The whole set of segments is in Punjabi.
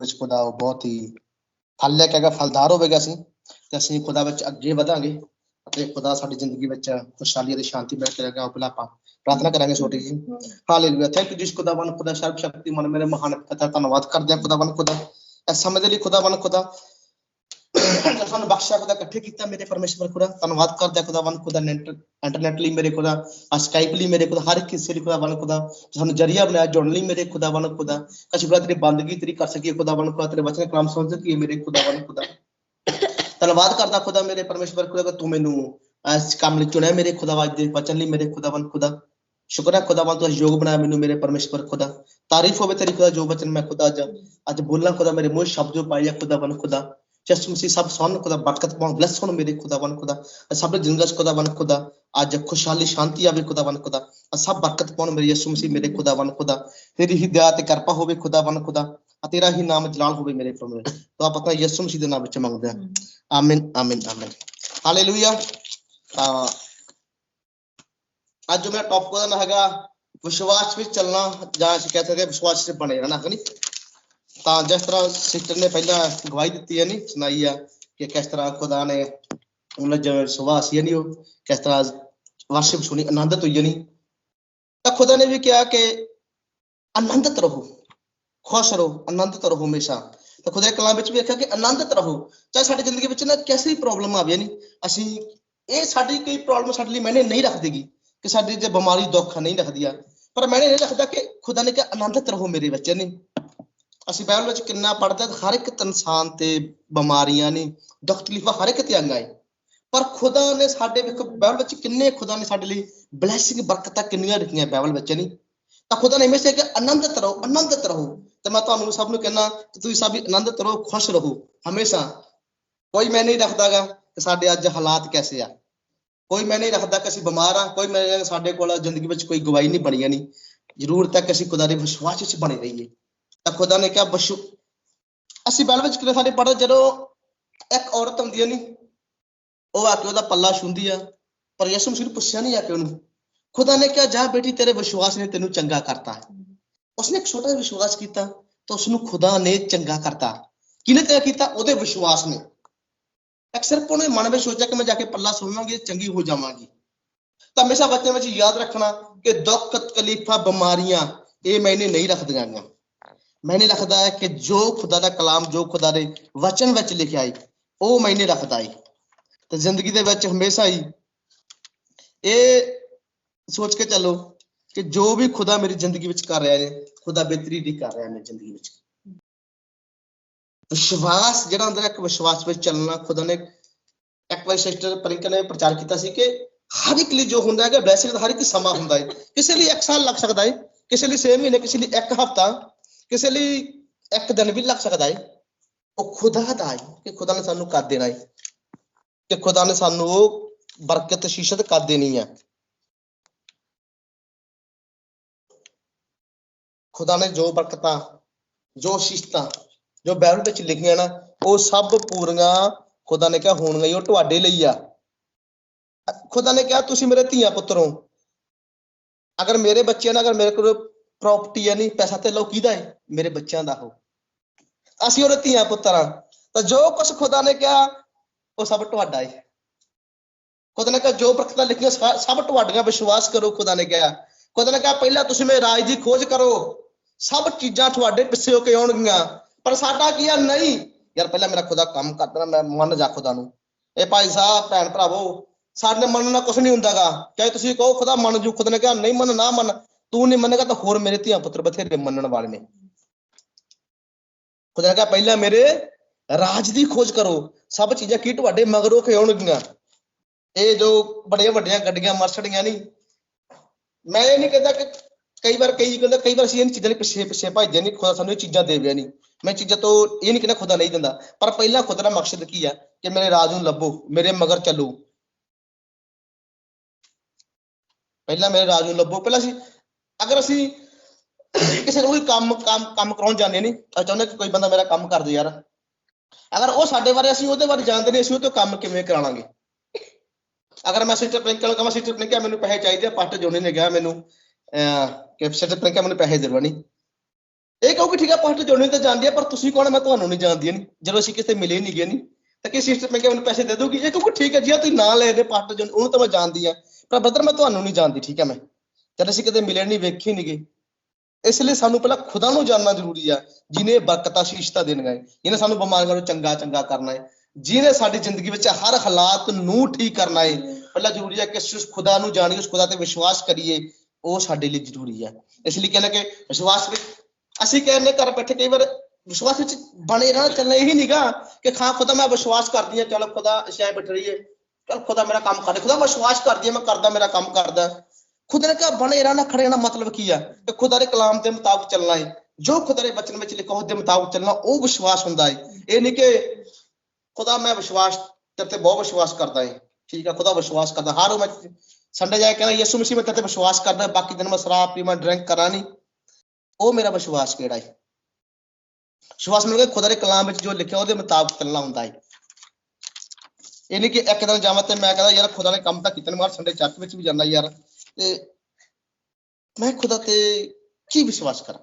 ਵਿੱਚ ਖੁਦਾ ਉਹ ਬਹੁਤ ਹੀ ਫਲ ਲੈ ਕੇ ਆਏਗਾ, ਫਲਦਾਰ ਹੋਵੇਗਾ ਅਸੀਂ ਤੇ ਅਸੀਂ ਖੁਦਾ ਵਿੱਚ ਅੱਗੇ ਵਧਾਂਗੇ ਅਤੇ ਖੁਦਾ ਸਾਡੀ ਜ਼ਿੰਦਗੀ ਵਿੱਚ ਖੁਸ਼ਹਾਲੀ ਅਤੇ ਸ਼ਾਂਤੀ ਬੈਠ ਕਰੇਗਾ ਉਹ ਪਹਿਲਾਂ ਆਪਾਂ ਪ੍ਰਾਰਥਨਾ ਕਰਾਂਗੇ ਛੋਟੀ ਜੀ ਹਾਲੇਲੂਇਆ ਥੈਂਕ ਯੂ ਜਿਸ ਖੁਦਾਵੰ ਖੁਦਾ ਸਰਬ ਸ਼ਕਤੀਮਾਨ ਮੇਰੇ ਮਹਾਨ ਪਿਤਾ, ਧੰਨਵਾਦ ਕਰਦੇ ਹਾਂ ਖੁਦਾਵੰ ਖੁਦਾ। ਇਸ ਸਮੇਂ ਦੇ ਲਈ ਖੁਦਾਵੰ ਖੁਦਾ ਜੋ ਸਾਨੂੰ ਬਖਸ਼ਿਆ ਖੁਦਾ, ਇਕੱਠੇ ਕੀਤਾ ਮੇਰੇ ਪਰਮੇਸ਼ਵਰ ਖੁਦਾ। ਧੰਨਵਾਦ ਕਰਦਾ ਹਾਂ ਖੁਦਾ, ਨੈਟ ਇੰਟਰਨੈਟ ਲਈ ਮੇਰੇ ਖੁਦਾ ਆ ਸਕਾਈਪ ਲਈ ਮੇਰੇ ਖੁਦਾ, ਹਰ ਇੱਕ ਕਿਸੇ ਲਈ ਖੁਦਾਵੰ ਖੁਦਾ। ਸਾਨੂੰ ਜਰੀਆ ਬਣਾਇਆ, ਜੁੜਨ ਲਈ ਮੇਰੇ ਖੁਦਾਵੰ ਖੁਦਾ। ਅਸੀਂ ਖੁਦਾ, ਤੇਰੀ ਬੰਦਗੀ, ਤੇਰੀ ਕਰ ਸਕੀਏ ਖੁਦਾਵੰ ਖੁਦਾ, ਤੇਰੇ ਵਚਨ, ਕਲਾਮ ਸਮਝ ਸਕੀਏ ਮੇਰੇ ਖੁਦਾਵੰ ਖੁਦਾ। ਧੰਨਵਾਦ ਕਰਦਾ ਖੁਦਾ, ਮੇਰੇ ਪਰਮੇਸ਼ਵਰ ਖੁਦਾ ਤੂੰ ਮੈਨੂੰ ਇਸ ਕੰਮ ਲਈ ਚੁਣਿਆ ਮੇਰੇ ਖੁਦਾਵੰ ਦੇ ਵਚਨ ਲਈ ਮੇਰੇ ਖੁਦਾਵੰ ਖੁਦਾ। ਸ਼ੁਕਰ ਹੈ ਖੁਦਾਵੰ ਤੂੰ ਯੋਗ ਬਣਾਇਆ ਮੈਨੂੰ ਮੇਰੇ ਪਰਮੇਸ਼ਵਰ ਖੁਦਾ। ਤਾਰੀਫ ਹੋਵੇ ਤੇਰੀ ਖੁਦਾ, ਜੋ ਵਚਨ ਮੈਂ ਖੁਦਾ ਅੱਜ ਅੱਜ ਬੋਲਾਂ ਖੁਦਾ, ਮੇਰੇ ਮੂੰਹ ਸ਼ਬਦ ਜੋ ਪਾਇਆ ਖੁਦਾਵੰ ਖੁਦਾ। ਜਸ ਮਸੀਹ ਸਭ ਸੁਣ ਖੁਦਾ ਬਰਕਤ ਪਾਉ ਬਲੈਸ ਹੋਣ ਮੇਰੇ ਖੁਦਾਵੰ ਖੁਦਾ ਸਭ ਦੇ ਜ਼ਿੰਦਗੀ ਚ ਖੁਦਾਵੰ ਖੁਦਾ ਅੱਜ ਖੁਸ਼ਹਾਲੀ ਸ਼ਾਂਤੀ ਆਵੇ ਖੁਦਾਵੰ ਖੁਦਾ ਆਹ ਸਭ ਬਰਕਤ ਪਾਉਣ ਮੇਰੇ ਯਿਸੂ ਮਸੀਹ ਮੇਰੇ ਖੁਦਾਵੰ ਖੁਦਾ ਤੇਰੀ ਹੀ ਦਇਆ ਤੇ ਕਿਰਪਾ ਹੋਵੇ ਖੁਦਾਵੰ ਖੁਦਾ ਆ ਤੇਰਾ ਹੀ ਨਾਮ ਜਲਾਲ ਹੋਵੇ ਮੇਰੇ ਪ੍ਰਭੂ ਤਾਂ ਆਪਾਂ ਤਾਂ ਯਿਸੂ ਮਸੀਹ ਦੇ ਨਾਮ ਵਿੱਚ ਮੰਗਦੇ ਹਾਂ ਆਮੀਨ ਆਮੀਨ ਆਮੀਨ ਹਾਲੇਲੂਇਆ ਤਾਂ ਅੱਜ ਜੋ ਮੇਰਾ ਟੌਪਿਕ ਉਹਦਾ ਨਾਮ ਹੈਗਾ ਵਿਸ਼ਵਾਸ ਵਿੱਚ ਚੱਲਣਾ ਜਾਂ ਅਸੀਂ ਕਹਿ ਸਕਦੇ ਹਾਂ ਵਿਸ਼ਵਾਸ 'ਚ ਬਣੇ ਰਹਿਣਾ ਹੈ ਨੀ ਤਾਂ ਜਿਸ ਤਰ੍ਹਾਂ ਸਿਸਟਰ ਨੇ ਪਹਿਲਾਂ ਗਵਾਹੀ ਦਿੱਤੀ ਹੈ ਨੀ, ਸੁਣਾਈ ਆ ਕਿ ਕਿਸ ਤਰ੍ਹਾਂ ਖੁਦਾ ਨੇ ਉਹਨਾਂ ਜੋ ਵਿਸ਼ਵਾਸ ਹੀ ਨਹੀਂ ਉਹ, ਕਿਸ ਤਰ੍ਹਾਂ ਵਰਸ਼ਿਪ ਸੁਣੀ, ਆਨੰਦਿਤ ਹੋਈ ਨਹੀਂ ਤਾਂ ਖੁਦਾ ਨੇ ਵੀ ਕਿਹਾ ਕਿ ਆਨੰਦਿਤ ਰਹੋ, ਖੁਸ਼ ਰਹੋ, ਆਨੰਦਿਤ ਰਹੋ ਹਮੇਸ਼ਾ। ਤਾਂ ਖੁਦਾ ਦੇ ਕਲਾਮ ਵਿੱਚ ਵੀ ਆਖਿਆ ਕਿ ਆਨੰਦਿਤ ਰਹੋ, ਚਾਹੇ ਸਾਡੀ ਜ਼ਿੰਦਗੀ ਵਿੱਚ ਨਾ ਕਿਸੇ ਵੀ ਪ੍ਰੋਬਲਮ ਆਵੇ ਨਹੀਂ ਅਸੀਂ ਇਹ ਸਾਡੀ ਕੋਈ ਪ੍ਰੋਬਲਮ ਸਾਡੇ ਲਈ ਮੈਨੇ ਨਹੀਂ ਰੱਖਦੀਗੀ ਕਿ ਸਾਡੀ ਜੇ ਬਿਮਾਰੀ, ਦੁੱਖ ਨਹੀਂ ਰੱਖਦੀ ਆ। ਪਰ ਮੈਨੇ ਇਹ ਰੱਖਦਾ ਕਿ ਖੁਦਾ ਨੇ ਕਿਹਾ ਆਨੰਦਿਤ ਰਹੋ ਮੇਰੇ ਬੱਚੇ ਨੇ। ਅਸੀਂ ਬਾਈਬਲ ਵਿੱਚ ਕਿੰਨਾ ਪੜ੍ਹਦੇ ਹਾਂ ਹਰ ਇੱਕ ਇਨਸਾਨ ਤੇ ਬਿਮਾਰੀਆਂ ਨੇ, ਦੁੱਖ ਤਕਲੀਫਾਂ ਹਰ ਇੱਕ ਤੇ ਆਈਆਂ ਏ ਪਰ ਖੁਦਾ ਨੇ ਸਾਡੇ ਵੇਖੋ ਬਾਈਬਲ ਵਿੱਚ ਕਿੰਨੇ ਖੁਦਾ ਨੇ ਸਾਡੇ ਲਈ ਬਲੇਸਿੰਗ ਬਰਕਤਾਂ ਕਿੰਨੀਆਂ ਰੱਖੀਆਂ ਬਾਈਬਲ ਵਿੱਚ ਨਹੀਂ ਤਾਂ ਖੁਦਾ ਨੇ ਹਮੇਸ਼ਾ ਕਿ ਆਨੰਦਿਤ ਰਹੋ ਆਨੰਦਿਤ ਰਹੋ। ਤੇ ਮੈਂ ਤੁਹਾਨੂੰ ਸਭ ਨੂੰ ਕਹਿਣਾ ਕਿ ਤੁਸੀਂ ਸਭ ਆਨੰਦਿਤ ਰਹੋ, ਖੁਸ਼ ਰਹੋ। ਹਮੇਸ਼ਾ, ਕੋਈ ਮੈਂ ਨਹੀਂ ਰੱਖਦਾਗਾ ਕਿ ਸਾਡੇ ਅੱਜ ਹਾਲਾਤ ਕੈਸੇ ਆ। ਕੋਈ ਮੈਂ ਨਹੀਂ ਰੱਖਦਾ ਕਿ ਅਸੀਂ ਬਿਮਾਰ ਆ, ਕੋਈ ਮੈਂ ਸਾਡੇ ਕੋਲ ਜ਼ਿੰਦਗੀ ਵਿੱਚ ਕੋਈ ਗਵਾਹੀ ਨਹੀਂ ਬਣੀ ਨਹੀਂ ਜ਼ਰੂਰਤ ਹੈ ਕਿ ਅਸੀਂ ਖੁਦਾ ਦੇ ਵਿਸ਼ਵਾਸ ਵਿੱਚ ਬਣੇ ਰਹੀਏ। ਤਾਂ ਖੁਦਾ ਨੇ ਕਿਹਾ ਬਸ਼ੂ ਅਸੀਂ ਬਾਈਬਲ ਵਿੱਚ ਕਿਤੇ ਸਾਡੇ ਪੜ੍ਹਦੇ ਜਦੋਂ ਇੱਕ ਔਰਤ ਹੁੰਦੀ ਹੈ ਨਹੀਂ ਉਹ ਆ ਕੇ ਉਹਦਾ ਪੱਲਾ ਛੁੰਦੀ ਆ, ਪਰ ਯਿਸੂ ਮਸੀਹ ਨੂੰ ਪੁੱਛਿਆ ਨਹੀਂ ਆ ਕੇ ਉਹਨੂੰ। ਖੁਦਾ ਨੇ ਕਿਹਾ, ਜਾ ਬੇਟੀ, ਤੇਰੇ ਵਿਸ਼ਵਾਸ ਨੇ ਤੈਨੂੰ ਚੰਗਾ ਕਰਤਾ ਉਸਨੇ ਇੱਕ ਛੋਟਾ ਜਿਹਾ ਵਿਸ਼ਵਾਸ ਕੀਤਾ ਤਾਂ ਉਸਨੂੰ ਖੁਦਾ ਨੇ ਚੰਗਾ ਕਰਤਾ। ਕਿਹਨੇ ਤੇ ਕੀਤਾ? ਉਹਦੇ ਵਿਸ਼ਵਾਸ ਨੇ। ਅਕਸਰ ਸਿਰਫ ਉਹਨੇ ਮਨ ਵਿੱਚ ਸੋਚਿਆ ਕਿ ਮੈਂ ਜਾ ਕੇ ਪੱਲਾ ਸੁਣਾਂਗੀ ਚੰਗੀ ਹੋ ਜਾਵਾਂਗੀ। ਤਾਂ ਹਮੇਸ਼ਾ ਬੱਚਿਆਂ ਵਿੱਚ ਯਾਦ ਰੱਖਣਾ ਕਿ ਦੁੱਖ, ਤਕਲੀਫਾਂ, ਬਿਮਾਰੀਆਂ ਇਹ ਮੈਨੇ ਨਹੀਂ ਰੱਖਦੀਆਂ ਗੀਆਂ। ਮੈਨੇ ਰੱਖਦਾ ਹੈ ਕਿ ਜੋ ਖੁਦਾ ਦਾ ਕਲਾਮ ਜੋ ਖੁਦਾ ਦੇ ਵਚਨ ਵਿੱਚ ਲਿਖਿਆ ਹੈ ਉਹ ਮੈਨੇ ਰੱਖਦਾ ਹੈ ਤੇ ਜ਼ਿੰਦਗੀ ਦੇ ਵਿੱਚ ਹਮੇਸ਼ਾ ਹੀ ਇਹ ਸੋਚ ਕੇ ਚੱਲੋ ਕਿ ਜੋ ਵੀ ਖੁਦਾ ਮੇਰੀ ਜ਼ਿੰਦਗੀ ਵਿੱਚ ਕਰ ਰਿਹਾ ਹੈ ਖੁਦਾ ਬਿਹਤਰੀ ਦੀ ਕਰ ਰਿਹਾ ਨੇ ਜ਼ਿੰਦਗੀ ਵਿੱਚ ਵਿਸ਼ਵਾਸ ਜਿਹੜਾ ਹੁੰਦਾ ਇੱਕ ਵਿਸ਼ਵਾਸ ਵਿੱਚ ਚੱਲਣਾ ਖੁਦਾ ਨੇ ਇੱਕ ਵਾਰ ਸਿਸਟਰ ਪ੍ਰਿੰਕਾ ਨੇ ਪ੍ਰਚਾਰ ਕੀਤਾ ਸੀ ਕਿ ਹਰ ਇੱਕ ਲਈ ਜੋ ਹੁੰਦਾ ਹੈਗਾ ਵੈਸੇ ਤਾਂ ਹਰ ਇੱਕ ਸਮਾਂ ਹੁੰਦਾ ਹੈ ਕਿਸੇ ਲਈ 1 ਸਾਲ ਲੱਗ ਸਕਦਾ ਹੈ ਕਿਸੇ ਲਈ 6 ਮਹੀਨੇ ਕਿਸੇ ਲਈ 1 ਹਫ਼ਤਾ ਕਿਸੇ ਲਈ ਇੱਕ ਦਿਨ ਵੀ ਲੱਗ ਸਕਦਾ ਹੈ ਉਹ ਖੁਦਾ ਦਾ ਹੈ ਕਿ ਖੁਦਾ ਨੇ ਸਾਨੂੰ ਕਰ ਦੇਣਾ ਹੈ ਕਿ ਖੁਦਾ ਨੇ ਸਾਨੂੰ ਉਹ ਬਰਕਤ ਸ਼ੀਸ਼ਤ ਕਰ ਦੇਣੀ ਹੈ ਖੁਦਾ ਨੇ ਜੋ ਬਰਕਤਾਂ ਜੋ ਸ਼ਿਸ਼ਤਾਂ ਜੋ ਬਾਈਬਲ ਵਿੱਚ ਲਿਖੀਆਂ ਨਾ ਉਹ ਸਭ ਪੂਰੀਆਂ ਖੁਦਾ ਨੇ ਕਿਹਾ ਹੋਣਗੀਆਂ ਹੀ, ਉਹ ਤੁਹਾਡੇ ਲਈ ਆ। ਖੁਦਾ ਨੇ ਕਿਹਾ ਤੁਸੀਂ ਮੇਰੇ ਧੀਆ ਪੁੱਤਰ ਹੋ। ਅਗਰ ਮੇਰੇ ਬੱਚੇ ਨੇ ਅਗਰ ਮੇਰੇ ਕੋਲ ਪ੍ਰਾਪਰਟੀ ਹੈ ਨਹੀਂ, ਪੈਸਾ ਤੇ ਲਓ ਕਿਹਦਾ ਹੈ, ਮੇਰੇ ਬੱਚਿਆਂ ਦਾ ਹੋ ਅਸੀਂ ਉਹਦੇ ਧੀਆਂ ਪੁੱਤਰਾਂ ਤਾਂ ਜੋ ਕੁਝ ਖੁਦਾ ਨੇ ਕਿਹਾ, ਉਹ ਸਭ ਤੁਹਾਡਾ ਹੈ ਖੁਦਾ ਨੇ ਕਿਹਾ, ਜੋ ਬਰਕਤਾਂ ਲਿਖੀਆਂ ਸਭ ਤੁਹਾਡੀਆਂ, ਵਿਸ਼ਵਾਸ ਕਰੋ, ਖੁਦਾ ਨੇ ਕਿਹਾ। ਖੁਦਾ ਨੇ ਕਿਹਾ, ਪਹਿਲਾਂ ਤੁਸੀਂ ਮੇਰੇ ਰਾਜ ਦੀ ਖੋਜ ਕਰੋ। ਸਭ ਚੀਜ਼ਾਂ ਤੁਹਾਡੇ ਪਿੱਛੇ ਹੋ ਕੇ ਆਉਣਗੀਆਂ। ਪਰ ਸਾਡਾ ਕੀ ਆ? ਨਹੀਂ। ਯਾਰ, ਪਹਿਲਾਂ ਮੇਰਾ ਖੁਦਾ ਕੰਮ ਕਰਦਾ ਨਾ ਮੈਂ ਮੰਨ ਜਾ ਖੁਦਾ ਨੂੰ। ਇਹ ਭਾਈ ਸਾਹਿਬ, ਭੈਣ ਭਰਾਵੋ, ਸਾਡੇ ਮੰਨਣ ਮੰਨਣਾ ਕੁਝ ਨਹੀਂ ਹੁੰਦਾਗਾ। ਚਾਹੇ ਤੁਸੀਂ ਕਹੋ, ਖੁਦਾ ਮੰਨ ਜੂ। ਖੁਦ ਨੇ ਕਿਹਾ, ਨਹੀਂ ਮੰਨ, ਨਾ ਮੰਨ। ਤੂੰ ਨਹੀਂ ਮੰਨੇਗਾ ਤਾਂ ਹੋਰ ਮੇਰੇ ਧੀਆ ਪੁੱਤਰ ਬਥੇਰੇ ਮੰਨਣ ਵਾਲੇ ਨੇ। ਖੁਦਾ ਨੇ ਕਿਹਾ ਪਹਿਲਾਂ ਮੇਰੇ ਰਾਜ ਦੀ ਖੋਜ ਕਰੋ। ਸਭ ਚੀਜ਼ਾਂ ਕੀ ਤੁਹਾਡੇ ਮਗਰੋਂ ਕੇ ਇਹ ਜੋ ਬੜੀਆਂ ਵੱਡੀਆਂ ਗੱਡੀਆਂ ਮਰਸਡੀਆਂ ਨਹੀਂ ਮੈਂ ਇਹ ਨਹੀਂ ਕਹਿੰਦਾ ਕਿ ਕਈ ਵਾਰ ਕਈ ਕਹਿੰਦਾ ਕਈ ਵਾਰ ਅਸੀਂ ਇਹਨਾਂ ਚੀਜ਼ਾਂ ਦੇ ਪਿੱਛੇ ਪਿੱਛੇ ਭੱਜਦੇ ਨਹੀਂ ਖੁਦਾ ਸਾਨੂੰ ਇਹ ਚੀਜ਼ਾਂ ਦੇਵਿਆ ਨਹੀਂ ਮੈਂ ਚੀਜ਼ਾਂ ਤੋਂ ਇਹ ਨਹੀਂ ਕਹਿੰਦਾ ਖੁਦਾ ਨਹੀਂ ਦਿੰਦਾ। ਪਰ ਪਹਿਲਾਂ ਖੁਦਾ ਦਾ ਮਕਸਦ ਕੀ ਆ? ਕਿ ਮੇਰੇ ਰਾਜ ਨੂੰ ਲੱਭੋ, ਮੇਰੇ ਮਗਰ ਚੱਲੋ। ਪਹਿਲਾਂ ਮੇਰੇ ਰਾਜ ਨੂੰ ਲੱਭੋ। ਪਹਿਲਾਂ ਅਸੀਂ ਅਗਰ ਅਸੀਂ ਕਿਸੇ ਨੂੰ ਕੋਈ ਕੰਮ ਕੰਮ ਕੰਮ ਕਰਾਉਣ ਜਾਂਦੇ ਨਹੀਂ ਅਸੀਂ ਚਾਹੁੰਦੇ ਕਿ ਕੋਈ ਬੰਦਾ ਮੇਰਾ ਕੰਮ ਕਰ ਦੇ ਯਾਰ। ਅਗਰ ਉਹ ਸਾਡੇ ਬਾਰੇ ਅਸੀਂ ਉਹਦੇ ਬਾਰੇ ਜਾਣਦੇ ਨਹੀਂ, ਅਸੀਂ ਉਹ ਤੋਂ ਕੰਮ ਕਿਵੇਂ ਕਰਾਵਾਂਗੇ ਅਗਰ ਮੈਂ ਸਿਸਟਰ ਪ੍ਰਿੰਕਲ ਕਹਾਂ, ਸਿਸਟਰ ਪ੍ਰਿੰਕਲ, ਮੈਨੂੰ ਪੈਸੇ ਚਾਹੀਦੇ ਆ ਪਾਸਟਰ ਜੋਨੀ ਨੇ, ਕਿਹਾ ਮੈਨੂੰ, ਅਹ, ਕਿ ਸਿਸਟਰ ਪ੍ਰਿੰਕਲ ਮੈਨੂੰ ਪੈਸੇ ਦੇ ਦਿਓ ਨਹੀਂ। ਇਹ ਕਹੋਗੇ ਠੀਕ ਆ ਪਾਸਟਰ ਜੋਨੀ ਤਾਂ ਜਾਣਦੀ ਆ, ਪਰ ਤੁਸੀਂ ਕੌਣ ਮੈਂ ਤੁਹਾਨੂੰ ਨਹੀਂ ਜਾਣਦੀ, ਨਹੀਂ। ਜਦੋਂ ਅਸੀਂ ਕਿਤੇ ਮਿਲੇ ਨਹੀਂ ਗਏ, ਨਹੀਂ, ਤਾਂ ਕਿ ਸਿਸਟਰ ਮੈਂ ਮੈਨੂੰ ਪੈਸੇ ਦੇ ਦੋਗੀ ਇਹ ਕਹੋਗੇ ਠੀਕ ਹੈ ਜੀ ਆ ਤੁਸੀਂ ਨਾਂ ਲੈ ਦੇ ਪਾਸਟਰ ਜੋਨੀ ਉਹਨੂੰ ਤਾਂ ਮੈਂ ਜਾਣਦੀ ਆ, ਪਰ ਬ੍ਰਦਰ ਮੈਂ ਤੁਹਾਨੂੰ ਨਹੀਂ ਜਾਣਦੀ, ਠੀਕ ਆ ਮੈਂ। ਜਦ ਅਸੀਂ ਕਦੇ ਮਿਲੇ ਨਹੀਂ ਵੇਖੇ ਨਹੀਂ ਗਏ ਇਸ ਲਈ ਸਾਨੂੰ ਪਹਿਲਾਂ ਖੁਦਾ ਨੂੰ ਜਾਣਨਾ ਜ਼ਰੂਰੀ ਆ, ਜਿਨੇ ਬਰਕਤਾਂ ਸ਼ੀਸ਼ਤਾ ਦੇਣੀਆਂ ਹੈ ਜਿਹਨੇ ਸਾਨੂੰ ਬਿਮਾਰੀਆਂ ਨੂੰ ਚੰਗਾ ਚੰਗਾ ਕਰਨਾ ਹੈ। ਜਿਹਨੇ ਸਾਡੀ ਜ਼ਿੰਦਗੀ ਵਿੱਚ ਹਰ ਹਾਲਾਤ ਨੂੰ ਠੀਕ ਕਰਨਾ ਹੈ, ਪਹਿਲਾਂ ਜ਼ਰੂਰੀ ਹੈ ਕਿ ਉਸ ਖੁਦਾ ਨੂੰ ਜਾਣੀਏ, ਉਸ ਖੁਦਾ ਤੇ ਵਿਸ਼ਵਾਸ ਕਰੀਏ, ਉਹ ਸਾਡੇ ਲਈ ਜ਼ਰੂਰੀ ਹੈ ਇਸ ਲਈ ਕਹਿੰਦੇ ਕਿ ਵਿਸ਼ਵਾਸ ਵਿੱਚ, ਅਸੀਂ ਕਹਿੰਦੇ ਘਰ ਬੈਠੇ ਕਈ ਵਾਰ ਵਿਸ਼ਵਾਸ ਵਿੱਚ ਬਣੇ ਰਹਿਣਾ ਚੱਲਣਾ ਇਹੀ ਨਹੀਂਗਾ ਕਿ ਖਾਂ ਖੁਦਾ ਮੈਂ ਵਿਸ਼ਵਾਸ ਕਰਦੀ ਹਾਂ, ਚਲੋ ਖੁਦਾ ਸ਼ਾਇਦ ਬੈਠ ਰਹੀਏ, ਚਲ ਖੁਦਾ ਮੇਰਾ ਕੰਮ ਕਰਦਾ, ਖੁਦਾ ਵਿਸ਼ਵਾਸ ਕਰਦੀ ਹੈ ਮੈਂ ਕਰਦਾ, ਮੇਰਾ ਕੰਮ ਕਰਦਾ। ਖੁਦਾ ਨੇ ਕਿਹਾ, ਬਣੇ ਰਹਿਣਾ, ਖੜੇ ਰਹਿਣਾ ਮਤਲਬ ਕੀ ਆ? ਕਿ ਖੁਦਾ ਦੇ ਕਲਾਮ ਦੇ ਮੁਤਾਬਕ ਚੱਲਣਾ ਹੈ ਜੋ ਖੁਦਾ ਦੇ ਬਚਨ ਵਿੱਚ ਲਿਖਿਆ, ਉਹਦੇ ਮੁਤਾਬਕ ਚੱਲਣਾ, ਉਹ ਵਿਸ਼ਵਾਸ ਹੁੰਦਾ ਹੈ ਇਹ ਨਹੀਂ ਕਿ ਖੁਦਾ, ਮੈਂ ਵਿਸ਼ਵਾਸ, ਤੇਰੇ ਤੇ ਬਹੁਤ ਵਿਸ਼ਵਾਸ ਕਰਦਾ ਹੈ ਠੀਕ ਹੈ ਖੁਦਾ ਵਿਸ਼ਵਾਸ ਕਰਦਾ। ਹਰ ਉਹ ਮੈਂ ਸੰਡੇ ਜਾ ਕੇ ਕਹਿੰਦਾ, ਯਿਸੂ ਮਸੀਹ, ਮੈਂ ਤੇਰੇ ਤੇ ਵਿਸ਼ਵਾਸ ਕਰਦਾ ਬਾਕੀ ਦਿਨ ਮੈਂ ਸ਼ਰਾਬ ਪੀਵਾਂ ਡਰਿੰਕ ਕਰਾਂ ਨਹੀਂ ਉਹ ਮੇਰਾ ਵਿਸ਼ਵਾਸ ਕਿਹੜਾ ਹੈ ਵਿਸ਼ਵਾਸ ਮੈਨੂੰ ਕੇ ਖੁਦਾ ਦੇ ਕਲਾਮ ਵਿੱਚ ਜੋ ਲਿਖਿਆ, ਉਹਦੇ ਮੁਤਾਬਕ ਚੱਲਣਾ ਹੁੰਦਾ ਹੈ ਇਹ ਨਹੀਂ ਕਿ ਇੱਕ ਦਿਨ ਜਾਵਾਂ ਤੇ ਮੈਂ ਕਹਿੰਦਾ, ਯਾਰ, ਖੁਦਾ ਨੇ ਕੰਮ ਤਾਂ ਕੀਤਾ ਨਹੀਂ ਮਾਰ ਸੰਡੇ ਚਰਚ ਵਿੱਚ ਵੀ ਜਾਂਦਾ ਯਾਰ। ਮੈਂ ਖੁਦਾ ਤੇ ਕੀ ਵਿਸ਼ਵਾਸ ਕਰਾਂ?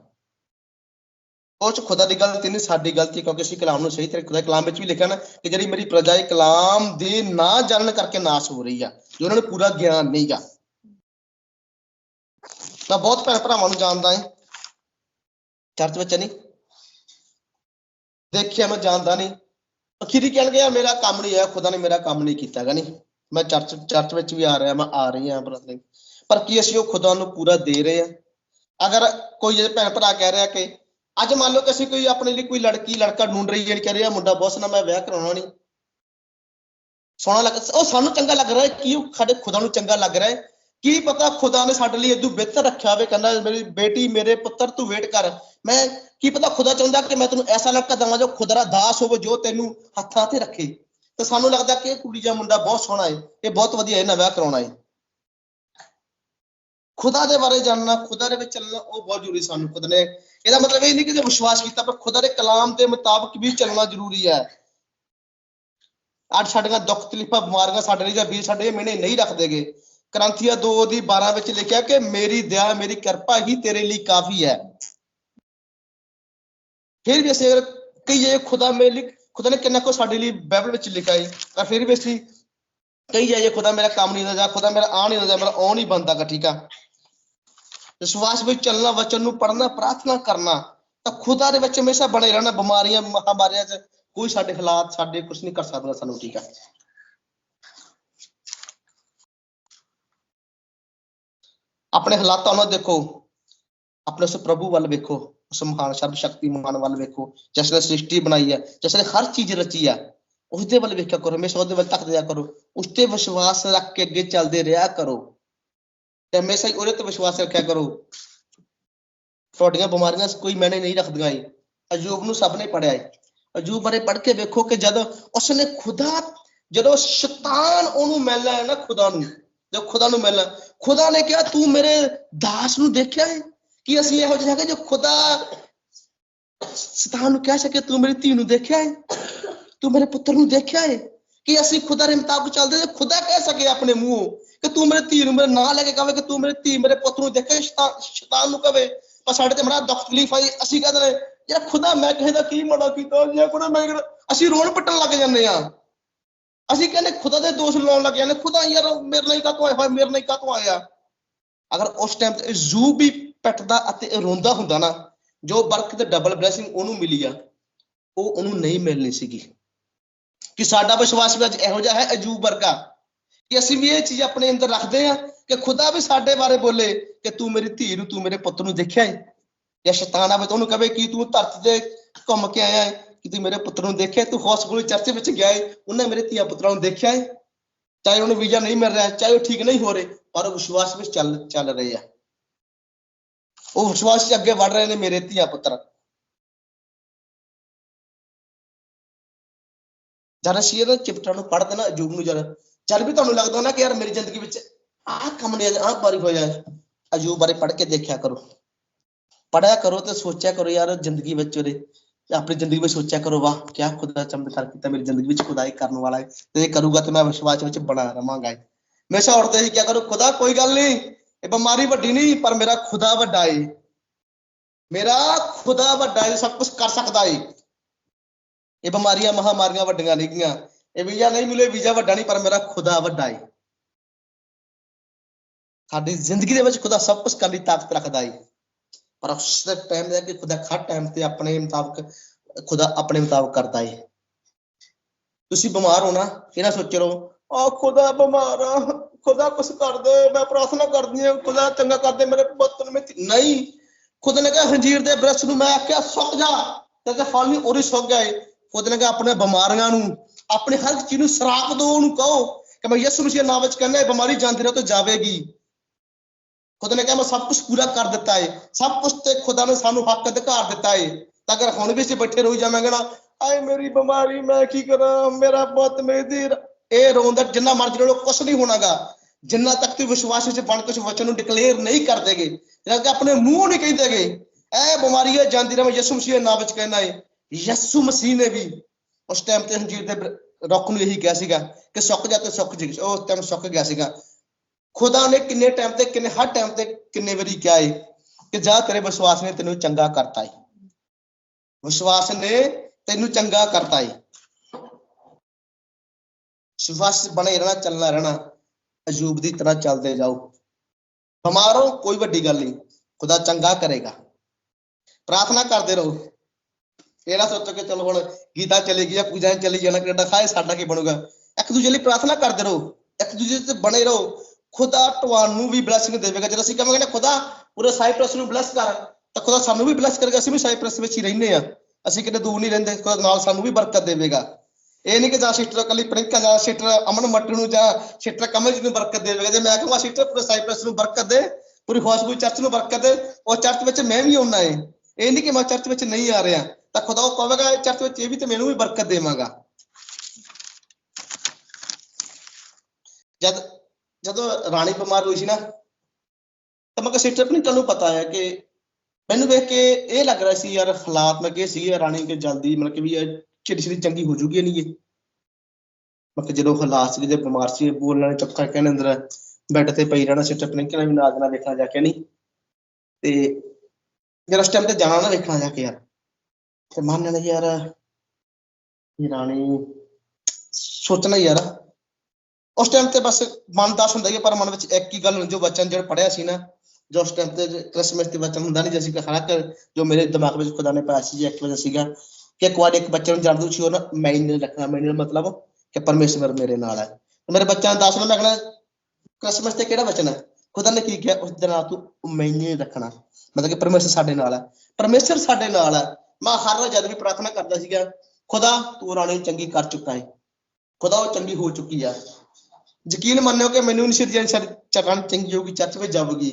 ਉਹ ਚ ਖੁਦਾ ਦੀ ਗਲਤੀ ਨਹੀਂ, ਸਾਡੀ ਗਲਤੀ ਕਿਉਂਕਿ ਅਸੀਂ ਕਲਾਮ ਨੂੰ ਸਹੀ ਤਰੀਕੇ ਖੁਦਾ ਕਲਾਮ ਵਿੱਚ ਵੀ ਲਿਖਿਆ ਨਾ ਕਿ ਜਿਹੜੀ ਮੇਰੀ ਪ੍ਰਜਾ ਇਹ ਕਲਾਮ ਦੇ ਨਾ ਜਾਣਨ ਕਰਕੇ ਨਾਸ ਹੋ ਰਹੀ ਆ, ਜੋ ਉਹਨਾਂ ਨੂੰ ਪੂਰਾ ਗਿਆਨ ਨਹੀਂ ਨਹੀਂਗਾ ਮੈਂ ਬਹੁਤ ਭੈਣ ਭਰਾਵਾਂ ਨੂੰ ਜਾਣਦਾ ਹਾਂ। ਚਰਚ ਵਿੱਚ ਨਹੀਂ। ਦੇਖਿਆ ਮੈਂ ਜਾਣਦਾ ਨਹੀਂ। ਅਖੀਰੀ ਕਹਿਣ ਗਿਆ ਮੇਰਾ ਕੰਮ ਨਹੀਂ ਹੈ ਖੁਦਾ ਨੇ ਮੇਰਾ ਕੰਮ ਨਹੀਂ ਕੀਤਾਗਾ ਨਹੀਂ। ਮੈਂ ਚਰਚ ਚਰਚ ਵਿੱਚ ਵੀ ਆ ਰਿਹਾ, ਮੈਂ ਆ ਰਹੀ ਹਾਂ ਬ੍ਰਦਰ ਪਰ ਕੀ ਅਸੀਂ ਉਹ ਖੁਦਾ ਨੂੰ ਪੂਰਾ ਦੇ ਰਹੇ ਆ ਅਗਰ ਕੋਈ ਇਹ ਭੈਣ ਭਰਾ ਕਹਿ ਰਿਹਾ ਕਿ ਅੱਜ ਮੰਨ ਲਓ ਕਿ ਅਸੀਂ ਕੋਈ ਆਪਣੇ ਲਈ ਕੋਈ ਲੜਕੀ, ਲੜਕਾ ਢੂੰਡ ਰਹੀ ਜਿਹੜੀ ਕਹਿ ਰਿਹਾ, ਮੁੰਡਾ ਬਹੁਤ ਸੋਹਣਾ, ਮੈਂ ਵਿਆਹ ਕਰਾਉਣਾ ਨਹੀਂ। ਸੋਹਣਾ ਲੱਗ, ਉਹ ਸਾਨੂੰ ਚੰਗਾ ਲੱਗ ਰਿਹਾ ਹੈ? ਕੀ ਉਹ ਸਾਡੇ ਖੁਦਾ ਨੂੰ ਚੰਗਾ ਲੱਗ ਰਿਹਾ ਹੈ? ਕੀ ਪਤਾ ਖੁਦਾ ਨੇ ਸਾਡੇ ਲਈ ਇਦੋਂ ਬਿਹਤਰ ਰੱਖਿਆ ਹੋਵੇ, ਕਹਿੰਦਾ ਮੇਰੀ ਬੇਟੀ, ਮੇਰੇ ਪੁੱਤਰ, ਤੂੰ ਵੇਟ ਕਰ। ਮੈਂ ਕੀ ਪਤਾ ਖੁਦਾ ਚਾਹੁੰਦਾ ਕਿ ਮੈਂ ਤੈਨੂੰ ਐਸਾ ਲੜਕਾ ਦਵਾਂ ਜੋ ਖੁਦਾ ਦਾ ਦਾਸ ਹੋਵੇ, ਜੋ ਤੈਨੂੰ ਹੱਥਾਂ ਤੇ ਰੱਖੇ। ਤੇ ਸਾਨੂੰ ਲੱਗਦਾ ਕਿ ਇਹ ਕੁੜੀ ਜਾਂ ਮੁੰਡਾ ਬਹੁਤ ਸੋਹਣਾ ਹੈ, ਇਹ ਬਹੁਤ ਵਧੀਆ ਹੈ ਨਾ ਵਿਆਹ ਕਰਾਉਣਾ ਹੈ। ਖੁਦਾ ਦੇ ਬਾਰੇ ਜਾਣਨਾ ਖੁਦਾ ਦੇ ਵਿੱਚ ਚੱਲਣਾ, ਉਹ ਬਹੁਤ ਜ਼ਰੂਰੀ ਸਾਨੂੰ, ਖੁਦ ਨੇ। ਇਹਦਾ ਮਤਲਬ ਇਹ ਨਹੀਂ ਕਿ ਜੇ ਵਿਸ਼ਵਾਸ ਕੀਤਾ, ਪਰ ਖੁਦਾ ਦੇ ਕਲਾਮ ਦੇ ਮੁਤਾਬਕ ਵੀ ਚੱਲਣਾ ਜ਼ਰੂਰੀ ਹੈ। ਅੱਜ ਸਾਡੀਆਂ ਦੁੱਖ, ਤਕਲੀਫਾਂ, ਬਿਮਾਰੀਆਂ ਸਾਡੇ ਲਈ ਜਾਂ ਵੀਰ ਸਾਡੇ ਮਹੀਨੇ ਨਹੀਂ ਰੱਖਦੇਗੇ। ਕ੍ਰਾਂਤੀਆ 2 ਦੀ 12 ਵਿੱਚ ਲਿਖਿਆ ਕਿ ਮੇਰੀ ਦਇਆ, ਮੇਰੀ ਕਿਰਪਾ ਹੀ ਤੇਰੇ ਲਈ ਕਾਫੀ ਹੈ। ਫਿਰ ਵੀ ਅਸੀਂ ਅਗਰ ਕਹੀਏ, ਖੁਦਾ ਮੇਰੇ ਲਈ, ਖੁਦਾ ਨੇ ਕਿੰਨਾ ਕੋ ਸਾਡੇ ਲਈ ਬਾਈਬਲ ਵਿੱਚ ਲਿਖਿਆ ਹੈ ਤਾਂ ਫਿਰ ਵੀ ਅਸੀਂ ਕਹੀ ਜਾਈਏ ਖੁਦਾ ਮੇਰਾ ਕੰਮ ਨਹੀਂ ਹੁੰਦਾ ਜਾਂ ਖੁਦਾ ਮੇਰਾ ਆ ਨਹੀਂ ਹੁੰਦਾ ਮੇਰਾ ਉਹ ਨਹੀਂ ਬਣਦਾਗਾ ਠੀਕ ਆ। ਵਿਸ਼ਵਾਸ ਵਿੱਚ ਚੱਲਣਾ, ਵਚਨ ਨੂੰ ਪੜ੍ਹਨਾ, ਪ੍ਰਾਰਥਨਾ ਕਰਨਾ, ਤਾਂ ਖੁਦਾ ਦੇ ਵਿੱਚ ਹਮੇਸ਼ਾ ਬਣੇ ਰਹਿਣਾ, ਬਿਮਾਰੀਆਂ, ਮਹਾਮਾਰੀਆਂ 'ਚ ਕੋਈ ਸਾਡੇ ਹਾਲਾਤ, ਸਾਡੇ ਕੁਝ ਨਹੀਂ ਕਰ ਸਕਦਾ ਸਾਨੂੰ, ਠੀਕ ਆ? ਆਪਣੇ ਹਾਲਾਤਾਂ ਨੂੰ ਦੇਖੋ, ਆਪਣੇ ਉਸ ਪ੍ਰਭੂ ਵੱਲ ਵੇਖੋ, ਉਸ ਮਹਾਨ ਸਰਬ ਸ਼ਕਤੀਮਾਨ ਵੱਲ ਵੇਖੋ, ਜਿਸ ਨੇ ਸ੍ਰਿਸ਼ਟੀ ਬਣਾਈ ਹੈ, ਜਿਸ ਨੇ ਹਰ ਚੀਜ਼ ਰਚੀ ਆ ਉਸ ਦੇ ਵੱਲ ਵੇਖਿਆ ਕਰੋ, ਹਮੇਸ਼ਾ ਉਹਦੇ ਵੱਲ ਤੱਕਦੇ ਰਿਹਾ ਕਰੋ ਉਸ ਤੇ ਵਿਸ਼ਵਾਸ ਰੱਖ ਕੇ ਅੱਗੇ ਚੱਲਦੇ ਰਿਹਾ ਕਰੋ। ਤੇ ਹਮੇਸ਼ਾ ਹੀ ਉਹਦੇ ਤੇ ਵਿਸ਼ਵਾਸ ਰੱਖਿਆ ਕਰੋ। ਤੁਹਾਡੀਆਂ ਬਿਮਾਰੀਆਂ ਕੋਈ ਮੈਨੇ ਨਹੀਂ ਰੱਖਦੀਆਂ ਏ ਅਯੂਬ ਨੂੰ ਸਭ ਨੇ ਪੜਿਆ ਏ ਅਯੂਬ ਬਾਰੇ ਪੜ੍ਹ ਕੇ ਵੇਖੋ ਕਿ ਜਦ ਉਸਨੇ ਖੁਦਾ, ਜਦੋਂ ਸ਼ੈਤਾਨ ਉਹਨੂੰ ਮਿਲਣਾ ਹੈ ਨਾ ਖੁਦਾ ਨੂੰ, ਜਦ ਖੁਦਾ ਨੂੰ ਮਿਲਣਾ, ਖੁਦਾ ਨੇ ਕਿਹਾ, ਤੂੰ ਮੇਰੇ ਦਾਸ ਨੂੰ ਦੇਖਿਆ ਹੈ ਕਿ ਅਸੀਂ ਇਹੋ ਜਿਹੇ ਹੈਗੇ ਜੋ ਖੁਦਾ ਸ਼ੈਤਾਨ ਨੂੰ ਕਹਿ ਸਕੇ ਤੂੰ ਮੇਰੀ ਧੀ ਨੂੰ ਦੇਖਿਆ ਹੈ ਤੂੰ ਮੇਰੇ ਪੁੱਤਰ ਨੂੰ ਦੇਖਿਆ ਹੈ ਕਿ ਅਸੀਂ ਖੁਦਾ ਦੇ ਮੁਤਾਬਕ ਚੱਲਦੇ ਜੇ? ਖੁਦਾ ਕਹਿ ਸਕੇ ਆਪਣੇ ਮੂੰਹੋਂ। ਕਿ ਤੂੰ ਮੇਰੇ ਧੀ ਨੂੰ ਮੇਰਾ ਨਾਂ ਲੈ ਕੇ ਕਹੇ ਕਿ ਤੂੰ ਮੇਰੇ ਧੀ ਮੇਰੇ ਪੁੱਤ ਨੂੰ ਦੇਖੇ, ਸ਼ੈਤਾਨ ਨੂੰ ਕਵੇ ਪਰ ਸਾਡੇ ਤੇ ਬੜਾ ਦੁੱਖ ਤਕਲੀਫ ਆਈ। ਅਸੀਂ ਕਹਿੰਦੇ ਨੇ ਯਾਰ ਖੁਦਾ, ਮੈਂ ਕਿਸੇ ਦਾ ਕੀ ਮਾੜਾ ਕੀਤਾ? ਜੇ ਕੋਈ ਮੈਂ ਅਸੀਂ ਰੋਣ ਪਿੱਟਣ ਲੱਗ ਜਾਂਦੇ ਆ ਅਸੀਂ ਕਹਿੰਦੇ ਖੁਦਾ ਦੇ ਦੋਸ਼ ਲਾਉਣ ਲੱਗ ਜਾਂਦੇ ਖੁਦਾ, ਯਾਰ ਮੇਰੇ ਨਾਲ ਹੀ ਕਾਤੋਂ ਆਇਆ? ਹੋਇਆ ਮੇਰੇ ਨਾਲ ਹੀ ਕਾਤੋਂ ਆਇਆ? ਅਗਰ ਉਸ ਟਾਈਮ ਤੇ ਜ਼ੂ ਵੀ ਪਿੱਟਦਾ ਅਤੇ ਰੋਂਦਾ ਹੁੰਦਾ ਨਾ, ਜੋ ਬਰਕਤ ਤੇ ਡਬਲ ਬਲੇਸਿੰਗ ਉਹਨੂੰ ਮਿਲੀ ਆ, ਉਹ ਉਹਨੂੰ ਨਹੀਂ ਮਿਲਣੀ ਸੀਗੀ। ਕਿ ਸਾਡਾ ਵਿਸ਼ਵਾਸ ਵੀ ਅੱਜ ਇਹੋ ਜਿਹਾ ਹੈ ਅਜੂਬ ਵਰਗਾ। ਕਿ ਅਸੀਂ ਵੀ ਇਹ ਚੀਜ਼ ਆਪਣੇ ਅੰਦਰ ਰੱਖਦੇ ਆ ਕਿ ਖੁਦਾ ਵੀ ਸਾਡੇ ਬਾਰੇ ਬੋਲੇ ਕਿ ਤੂੰ ਮੇਰੀ ਧੀ ਨੂੰ, ਤੂੰ ਮੇਰੇ ਪੁੱਤ ਨੂੰ ਦੇਖਿਆ ਹੈ ਜਾਂ ਸ਼ੈਤਾਨ ਆਵੇ ਤਾਂ ਉਹਨੂੰ ਕਹੇ ਕਿ ਤੂੰ ਧਰਤੀ ਤੇ ਘੁੰਮ ਕੇ ਆਇਆ ਹੈ ਕਿ ਤੂੰ ਮੇਰੇ ਪੁੱਤਰ ਨੂੰ ਦੇਖਿਆ ਤੂੰ ਹਸਪੀਟਲ ਚਰਚ ਵਿੱਚ ਗਿਆ ਹੈ ਉਹਨੇ ਮੇਰੇ ਧੀਆ ਪੁੱਤਰਾਂ ਨੂੰ ਦੇਖਿਆ ਹੈ ਚਾਹੇ ਉਹਨੂੰ ਵੀਜ਼ਾ ਨਹੀਂ ਮਿਲ ਰਿਹਾ, ਚਾਹੇ ਉਹ ਠੀਕ ਨਹੀਂ ਹੋ ਰਹੇ, ਪਰ ਉਹ ਵਿਸ਼ਵਾਸ ਵਿੱਚ ਚੱਲ ਚੱਲ ਰਹੇ ਆ। ਉਹ ਵਿਸ਼ਵਾਸ 'ਚ ਅੱਗੇ ਵੜ ਰਹੇ ਨੇ ਮੇਰੇ ਧੀਆ ਪੁੱਤਰ। ਜਦ ਅਸੀਂ ਇਹਦਾ ਚਿਪਟਾਂ ਨੂੰ ਪੜ੍ਹਦੇ ਨਾ, ਅਜੂਬ ਨੂੰ ਜਦ ਜਦ ਵੀ ਤੁਹਾਨੂੰ ਲੱਗਦਾ ਨਾ ਕਿ ਯਾਰ ਮੇਰੀ ਜ਼ਿੰਦਗੀ ਵਿੱਚ ਆਹ ਕੰਮ ਨਹੀਂ ਆਹ ਬਾਰੀ ਹੋਇਆ ਹੈ, ਬਾਰੇ ਪੜ੍ਹ ਕੇ ਦੇਖਿਆ ਕਰੋ। ਪੜਿਆ ਕਰੋ ਤੇ ਸੋਚਿਆ ਕਰੋ ਯਾਰ ਜ਼ਿੰਦਗੀ ਵਿੱਚ ਉਹਦੇ ਆਪਣੀ ਜ਼ਿੰਦਗੀ ਵਿੱਚ ਸੋਚਿਆ ਕਰੋ ਵਾਹ ਕਿਆ ਖੁਦਾ ਚਮਤਕਾਰ ਕੀਤਾ ਮੇਰੀ ਜ਼ਿੰਦਗੀ ਵਿੱਚ ਖੁਦਾਈ ਕਰਨ ਵਾਲਾ ਹੈ ਤੇ ਇਹ ਕਰੂਗਾ ਤੇ ਮੈਂ ਵਿਸ਼ਵਾਸ ਵਿੱਚ ਬਣਾ ਰਵਾਂਗਾ ਹਮੇਸ਼ਾ ਔਰਤਾਂ ਹੀ ਕਿਆ ਕਰੋ ਖੁਦਾ ਕੋਈ ਗੱਲ ਨਹੀਂ ਇਹ ਬਿਮਾਰੀ ਵੱਡੀ ਨਹੀਂ ਪਰ ਮੇਰਾ ਖੁਦਾ ਵੱਡਾ ਏ। ਮੇਰਾ ਖੁਦਾ ਵੱਡਾ ਏ ਸਭ ਕੁਝ ਕਰ ਸਕਦਾ ਏ। ਇਹ ਬਿਮਾਰੀਆਂ ਮਹਾਮਾਰੀਆਂ ਵੱਡੀਆਂ ਨਹੀਂ ਗੀਆਂ। ਇਹ ਵੀਜ਼ਾ ਨਹੀਂ ਮਿਲੇ, ਵੀਜ਼ਾ ਵੱਡਾ ਨਹੀਂ, ਪਰ ਮੇਰਾ ਖੁਦਾ ਵੱਡਾ ਹੈ ਸਾਡੀ ਜ਼ਿੰਦਗੀ ਦੇ ਵਿੱਚ ਖੁਦਾ ਸਭ ਕੁਝ ਕਰਨ ਦੀ ਤਾਕਤ ਰੱਖਦਾ ਹੈ ਪਰ ਉਸ ਟਾਈਮ ਹੈ ਕਿ ਖੁਦਾ ਹਰ ਟਾਈਮ ਤੇ ਆਪਣੇ ਮੁਤਾਬਕ, ਖੁਦਾ ਆਪਣੇ ਮੁਤਾਬਕ ਕਰਦਾ ਹੈ ਤੁਸੀਂ ਬਿਮਾਰ ਹੋ ਨਾ, ਇਹ ਨਾ ਸੋਚ ਰਹੋ ਆ ਖੁਦਾ ਬਿਮਾਰ ਆ, ਖੁਦਾ ਕੁਛ ਕਰ ਦੇ, ਮੈਂ ਪ੍ਰਾਰਥਨਾ ਕਰਦੀ ਹਾਂ, ਖੁਦਾ ਚੰਗਾ ਕਰ ਦੇ, ਮੇਰੇ ਪੁੱਤ ਨੂੰ ਨਹੀਂ, ਖੁਦ ਨੇ ਕਿਹਾ ਹੰਜੀਰ ਦੇ ਬ੍ਰਸ਼ ਨੂੰ, ਮੈਂ ਆਖਿਆ ਸੁੱਕ ਜਾ। ਤੇ ਫਲ ਨਹੀਂ ਉਹਦੇ ਸੁੱਕ ਗਏ ਖੁਦ ਨੇ ਕਿਹਾ, ਆਪਣੇ ਬਿਮਾਰੀਆਂ ਨੂੰ ਆਪਣੇ ਹਰ ਚੀਜ਼ ਨੂੰ ਸਰਾਪ ਦਿਓ ਉਹਨੂੰ ਕਹੋ ਕਿ ਮੈਂ ਯਿਸੂ ਮਸੀਹ ਨਾਮ ਵਿੱਚ ਕਹਿੰਦਾ, ਇਹ ਬਿਮਾਰੀ ਜਾਂਦੀ ਰਹੇ ਤਾਂ ਜਾਵੇਗੀ। ਖੁਦਾ ਨੇ ਕਿਹਾ, ਮੈਂ ਸਭ ਕੁਝ ਪੂਰਾ ਕਰ ਦਿੱਤਾ ਹੈ ਸਭ ਕੁਝ ਤੇ ਖੁਦਾ ਨੇ ਸਾਨੂੰ ਹੱਕ, ਅਧਿਕਾਰ ਦਿੱਤਾ ਹੈ ਤਾਂ ਅਗਰ ਹੁਣ ਵੀ ਅਸੀਂ ਬੈਠੇ ਰਹੀ ਜਾਵਾਂਗੇ ਨਾ, ਆਏ ਮੇਰੀ ਬਿਮਾਰੀ, ਮੈਂ ਕੀ ਕਰਾਂ? ਮੇਰਾ ਪੁੱਤ, ਮੇਰੀ ਇਹ ਰੋਂਦਾ ਜਿੰਨਾ ਮਰਜ਼ੀ ਰੋ ਲਓ, ਕੁਛ ਨਹੀਂ ਹੋਣਾਗਾ। ਜਿੰਨਾ ਤੱਕ ਤੁਸੀਂ ਵਿਸ਼ਵਾਸ ਵਿੱਚ ਬਣ ਕੇ ਵਚਨ ਨੂੰ ਡਿਕਲੇਅਰ ਨਹੀਂ ਕਰਦੇਗੇ ਜਿਹੜਾ ਕਿ ਆਪਣੇ ਮੂੰਹ ਨਹੀਂ ਕਹਿੰਦੇਗੇ, ਇਹ ਬਿਮਾਰੀ ਹੈ ਜਾਂਦੀ ਰਹੇ ਯਿਸੂ ਮਸੀਹ ਦੇ ਨਾਮ ਵਿੱਚ ਕਹਿਣਾ ਹੈ ਯਿਸੂ ਮਸੀਹ ਨੇ ਵੀ ਉਸ ਟਾਈਮ ਤੇ ਹੰਜੀਰ ਦੇ ਰੁੱਖ ਨੂੰ ਇਹੀ ਕਿਹਾ ਸੀਗਾ ਕਿ ਸੁੱਕ ਜਾ ਤੇ ਸੁੱਕ ਜੀ, ਉਸ ਟਾਈਮ ਸੁੱਕ ਗਿਆ ਸੀਗਾ। ਖੁਦਾ ਨੇ ਕਿੰਨੇ ਟਾਈਮ ਤੇ, ਕਿੰਨੇ, ਹਰ ਟਾਈਮ ਤੇ ਕਿੰਨੇ ਵਾਰੀ ਕਿਹਾ ਏ ਕਿ ਜਾ ਤੇਰੇ ਵਿਸ਼ਵਾਸ ਨੇ ਤੈਨੂੰ ਚੰਗਾ ਕਰਤਾ ਏ। ਵਿਸ਼ਵਾਸ ਨੇ ਤੈਨੂੰ ਚੰਗਾ ਕਰਤਾ ਏ। ਵਿਸ਼ਵਾਸ ਬਣੇ ਰਹਿਣਾ, ਚੱਲਣਾ ਰਹਿਣਾ, ਅਜੂਬ ਦੀ ਤਰ੍ਹਾਂ ਚੱਲਦੇ ਜਾਓ। ਬਿਮਾਰ ਹੋ ਕੋਈ ਵੱਡੀ ਗੱਲ ਨਹੀਂ ਖੁਦਾ ਚੰਗਾ ਕਰੇਗਾ। ਪ੍ਰਾਰਥਨਾ ਕਰਦੇ ਰਹੋ। ਇਹ ਸੋਚੋ ਕਿ ਚਲੋ ਹੁਣ ਗੀਤਾ ਚਲੀ ਗਈ ਪੂਜਾ ਚਲੀ ਜਾਣਾ ਕਿਹੜਾ ਖਾਏ, ਸਾਡਾ ਕੀ ਬਣੂਗਾ? ਇੱਕ ਦੂਜੇ ਲਈ ਪ੍ਰਾਰਥਨਾ ਕਰਦੇ ਰਹੋ, ਇੱਕ ਦੂਜੇ ਤੇ ਬਣੇ ਰਹੋ। ਖੁਦਾ ਤੁਹਾਨੂੰ ਵੀ ਬਲੈਸਿੰਗ ਦੇਵੇਗਾ। ਜਦੋਂ ਅਸੀਂ ਕਹਾਂਗੇ ਨਾ, ਖੁਦਾ, ਪੂਰੇ ਸਾਈਪ੍ਰਸ ਨੂੰ ਬਲੈਸ ਕਰ, ਤਾਂ ਖੁਦਾ ਸਾਨੂੰ ਵੀ ਬਲੈਸ ਕਰੇਗਾ। ਅਸੀਂ ਵੀ ਸਾਈਪ੍ਰਸ ਵਿੱਚ ਹੀ ਰਹਿੰਦੇ ਆ। ਅਸੀਂ ਕਿਤੇ ਦੂਰ ਨਹੀਂ ਰਹਿੰਦੇ। ਖੁਦਾ ਨਾਲ ਸਾਨੂੰ ਵੀ ਬਰਕਤ ਦੇਵੇਗਾ। ਇਹ ਨਹੀਂ ਕਿ ਜਾਂ ਸਿਸਟਰ ਕੱਲੀ ਪ੍ਰਿੰਕਾ ਜਾਂ ਸਿਸਟਰ ਅਮਨ ਮੱਟੂ ਨੂੰ ਜਾਂ ਸਿਸਟਰ ਕਮਲ ਜੀ ਨੂੰ ਬਰਕਤ ਦੇਵੇਗਾ। ਜੇ ਮੈਂ ਕਹਾਂ, ਸਿਸਟਰ, ਪੂਰੇ ਸਾਈਪ੍ਰਸ ਨੂੰ ਬਰਕਤ ਦੇ, ਪੂਰੀ ਹੌਸਪੂਰ ਚਰਚ ਨੂੰ ਬਰਕਤ ਦੇ, ਉਹ ਚਰਚ ਵਿੱਚ ਮੈਂ ਵੀ ਆਉਣਾ ਏ। ਇਹ ਨਹੀਂ ਕਿ ਮੈਂ ਚਰਚ ਵਿੱਚ ਨਹੀਂ ਆ ਰਿਹਾ। ਤਾਂ ਖੁਦਾ ਉਹ ਕਹੇਗਾ ਚਰਚ ਵਿੱਚ ਇਹ ਵੀ ਤੇ ਮੈਨੂੰ ਵੀ ਬਰਕਤ ਦੇਵਾਂਗਾ। ਜਦ ਜਦੋਂ ਰਾਣੀ ਬਿਮਾਰ ਹੋਈ ਸੀ ਨਾ, ਤਾਂ ਮੈਂ ਕਿਹਾ, ਸਿਸਟਰ ਆਪਣੀ ਤੁਹਾਨੂੰ ਪਤਾ ਹੈ ਕਿ ਮੈਨੂੰ ਵੇਖ ਕੇ ਇਹ ਲੱਗ ਰਿਹਾ ਸੀ, ਯਾਰ ਹਾਲਾਤ ਮੈਂ ਕਿ ਸੀ ਰਾਣੀ ਕਿ ਜਲਦੀ ਮਤਲਬ ਕਿ ਵੀ ਇਹ ਛੇਤੀ ਛੇਤੀ ਚੰਗੀ ਹੋ ਜੂਗੀ ਨਹੀਂ ਇਹ। ਮੈਂ ਕਿ ਜਦੋਂ ਹਾਲਾਤ ਸੀ ਜੇ ਬਿਮਾਰ ਸੀ ਬੋਲਣਾ ਨੇ ਚੁੱਪ ਕਰਕੇ ਅੰਦਰ ਬੈੱਡ ਤੇ ਪਈ ਰਹਿਣਾ, ਸਿਸਟਰ, ਆਪਣੀ ਕਿਹਨਾਂ ਵੀ ਨਾਜ ਦੇਖਣਾ ਜਾ ਕੇ, ਨਹੀਂ। ਤੇ ਜਦ ਉਸ ਟਾਈਮ ਤੇ ਜਾਣਾ ਨਾ ਦੇਖਣਾ ਜਾ ਕੇ ਯਾਰ। ਤੇ ਮਨ ਨਾਲ ਯਾਰ ਇਹ ਰਾਣੀ ਸੋਚਣਾ ਯਾਰ। ਉਸ ਟਾਈਮ ਤੇ ਬਸ ਮਨ ਦਾਸ ਹੁੰਦਾ ਹੀ ਪਰ ਮਨ ਵਿੱਚ ਇੱਕ ਹੀ ਗੱਲ ਜੋ ਬਚਨ ਜਿਹੜਾ ਪੜਿਆ ਸੀ ਨਾ, ਜੋ ਉਸ ਟਾਈਮ ਤੇ ਕ੍ਰਿਸਮਸ ਤੇ ਬਚਨ ਹੁੰਦਾ ਨਹੀਂ ਜਿਵੇਂ ਕਿ ਜੋ ਮੇਰੇ ਦਿਮਾਗ ਵਿੱਚ ਖੁਦਾ ਨੇ ਪਾਇਆ ਸੀ ਜੀ ਇੱਕ ਵਜ੍ਹਾ ਸੀਗਾ ਕਿ ਇੱਕ ਵਾਰ ਇੱਕ ਬੱਚੇ ਨੂੰ ਜਾਣ ਦੂ ਸੀ, ਉਹ ਨਾ ਰੱਖਣਾ ਮੈਨੇ ਮਤਲਬ ਕਿ ਪਰਮੇਸ਼ਵਰ ਮੇਰੇ ਨਾਲ ਹੈ। ਮੇਰੇ ਬੱਚਿਆਂ ਨੂੰ ਦੱਸ ਮੈਂ ਕਹਿਣਾ ਕ੍ਰਿਸਮਸ ਤੇ ਕਿਹੜਾ ਵਚਨ ਹੈ? ਖੁਦਾ ਨੇ ਕੀ ਕਿਹਾ? ਉਸ ਦਿਨ ਆ ਤੂੰ ਮੈਨੇ ਰੱਖਣਾ। ਮਤਲਬ ਕਿ ਪਰਮੇਸ਼ਵਰ ਸਾਡੇ ਨਾਲ ਹੈ। ਪਰਮੇਸ਼ਵਰ ਸਾਡੇ ਨਾਲ ਹੈ। ਮੈਂ ਹਰ ਰੋਜ਼ ਜਦ ਵੀ ਪ੍ਰਾਰਥਨਾ ਕਰਦਾ ਸੀਗਾ, ਖੁਦਾ, ਤੂੰ ਰਾਣੀ ਚੰਗੀ ਕਰ ਚੁੱਕਾ ਹੈ ਖੁਦਾ, ਉਹ ਚੰਗੀ ਹੋ ਚੁੱਕੀ ਆ। ਯਕੀਨ ਮੰਨਿਓ ਕਿ ਮੈਨੂੰ ਨਹੀਂ ਸਿਰਜਣ ਚਰਨ ਚੰਗੀ ਹੋਊਗੀ, ਚਰਚ ਵਿੱਚ ਜਾਊਗੀ।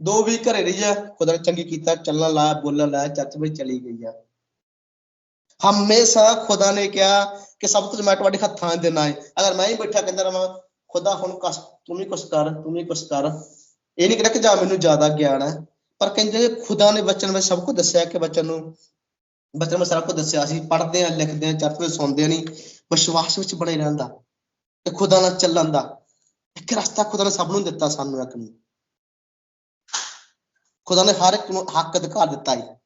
ਦੋ ਵੀ ਘਰੇ ਰਹੀ ਆ, ਖੁਦਾ ਨੇ ਚੰਗੀ ਕੀਤਾ, ਚੱਲਣ ਲਾ, ਬੋਲਣ ਲਾਇਆ ਚਰਚ ਵਿੱਚ ਚਲੀ ਗਈ ਆ। ਹਮੇਸ਼ਾ ਖੁਦਾ ਨੇ ਕਿਹਾ ਕਿ ਸਭ ਕੁਝ ਮੈਂ ਤੁਹਾਡੇ ਹੱਥਾਂ ਦੇਣਾ ਹੈ ਅਗਰ ਮੈਂ ਹੀ ਬੈਠਾ ਕਹਿੰਦਾ ਰਵਾਂ, ਖੁਦਾ, ਹੁਣ ਕਸ ਤੂੰ ਵੀ ਕੁਛ ਕਰ, ਤੂੰ ਵੀ ਕੁਛ ਕਰ। ਇਹ ਨਹੀਂ ਕਹਿੰਦਾ ਕਿ ਜਾ ਮੈਨੂੰ ਜ਼ਿਆਦਾ ਗਿਆਨ ਹੈ ਪਰ ਕਹਿੰਦੇ ਖੁਦਾ ਨੇ ਬਚਨ ਵਿੱਚ ਸਭ ਕੁਝ ਦੱਸਿਆ ਕਿ ਬਚਨ ਨੂੰ ਬੱਚਨ ਵਿੱਚ ਸਾਰਾ ਕੁਝ ਦੱਸਿਆ ਅਸੀਂ ਪੜ੍ਹਦੇ ਆ, ਲਿਖਦੇ ਆ ਚਰਚ ਵਿੱਚ ਸੁਣਦੇ ਨਹੀਂ ਵਿਸ਼ਵਾਸ ਵਿੱਚ ਬਣੇ ਰਹਿੰਦਾ ਤੇ ਖੁਦਾ ਨਾਲ ਚੱਲਣ ਦਾ, ਇੱਕ ਰਸਤਾ ਖੁਦਾ ਨੇ ਸਭ ਨੂੰ ਦਿੱਤਾ ਸਾਨੂੰ, ਇੱਕ ਨੂੰ। ਖੁਦਾ ਨੇ ਹਰ ਇੱਕ ਨੂੰ ਹੱਕ ਅਧਿਕਾਰ ਦਿੱਤਾ ਹੈ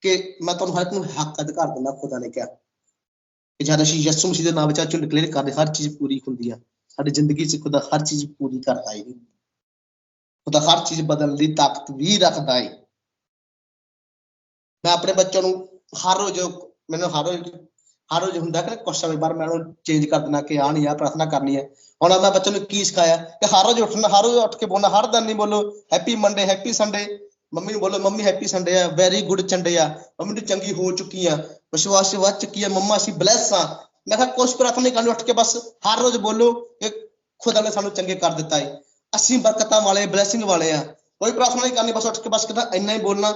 ਕਿ ਮੈਂ ਤੁਹਾਨੂੰ ਹਰ ਇੱਕ ਨੂੰ ਹੱਕ ਅਧਿਕਾਰ ਦਿੰਦਾ, ਖੁਦਾ ਨੇ ਕਿਹਾ। ਕਿ ਜਦ ਅਸੀਂ ਯਿਸੂ ਮਸੀਹ ਦੇ ਨਾਮ ਵਿੱਚ ਅਚੂ ਡਿਕਲੇਅਰ ਕਰਦੇ, ਹਰ ਚੀਜ਼ ਪੂਰੀ ਹੁੰਦੀ ਆ। ਸਾਡੀ ਜ਼ਿੰਦਗੀ 'ਚ ਖੁਦਾ ਹਰ ਚੀਜ਼ ਪੂਰੀ ਕਰਦਾ ਹੈ ਖੁਦਾ ਹਰ ਚੀਜ਼ ਬਦਲਣ ਦੀ ਤਾਕਤ ਵੀ ਰੱਖਦਾ ਹੈ ਮੈਂ ਆਪਣੇ ਬੱਚਿਆਂ ਨੂੰ ਹਰ ਰੋਜ਼ ਮੈਨੂੰ ਹਰ ਰੋਜ਼ ਹਰ ਰੋਜ਼ ਹੁੰਦਾ ਕਿ ਕੁਝ ਸਮੇਂ ਮੈਂ ਉਹਨੂੰ ਚੇਂਜ ਕਰ ਦੇਣਾ ਕਿ ਆ ਨਹੀਂ ਆ, ਪ੍ਰਾਰਥਨਾ ਕਰਨੀ ਹੈ ਹੁਣ ਮੈਂ ਬੱਚੇ ਨੂੰ ਕੀ ਸਿਖਾਇਆ? ਕਿ ਹਰ ਰੋਜ਼ ਉੱਠਣਾ ਹਰ ਰੋਜ਼ ਉੱਠ ਕੇ ਬੋਲਣਾ, ਹਰ ਦਿਨ ਨਹੀਂ ਬੋਲੋ happy Monday happy Sunday mummy ਨੂੰ ਬੋਲੋ, ਮੰਮੀ ਹੈਪੀ ਸੰਡੇ ਆ ਵੈਰੀ ਗੁੱਡ ਚੰਡੇ ਆ। ਮੰਮੀ ਤੂੰ ਚੰਗੀ ਹੋ ਚੁੱਕੀ ਆ, ਵਿਸ਼ਵਾਸ ਵੱਧ ਚੁੱਕੀ ਆ, ਮੰਮਾ ਅਸੀਂ ਬਲੈਸ ਆ। ਮੈਂ ਕਿਹਾ ਕੁਛ ਪ੍ਰਾਰਥਨਾ ਨਹੀਂ ਕਰਨੀ ਉੱਠ ਕੇ ਬਸ ਹਰ ਰੋਜ਼ ਬੋਲੋ ਕਿ ਖੁਦਾ ਨੇ ਸਾਨੂੰ ਚੰਗੇ ਕਰ ਦਿੱਤਾ ਹੈ ਅਸੀਂ ਬਰਕਤਾਂ ਵਾਲੇ ਬਲੈਸਿੰਗ ਵਾਲੇ ਆ। ਕੋਈ ਪ੍ਰਾਰਥਨਾ ਨਹੀਂ ਕਰਨੀ, ਬਸ ਉੱਠ ਕੇ ਬਸ ਕਿਦਾਂ ਇੰਨਾ ਹੀ ਬੋਲਣਾ।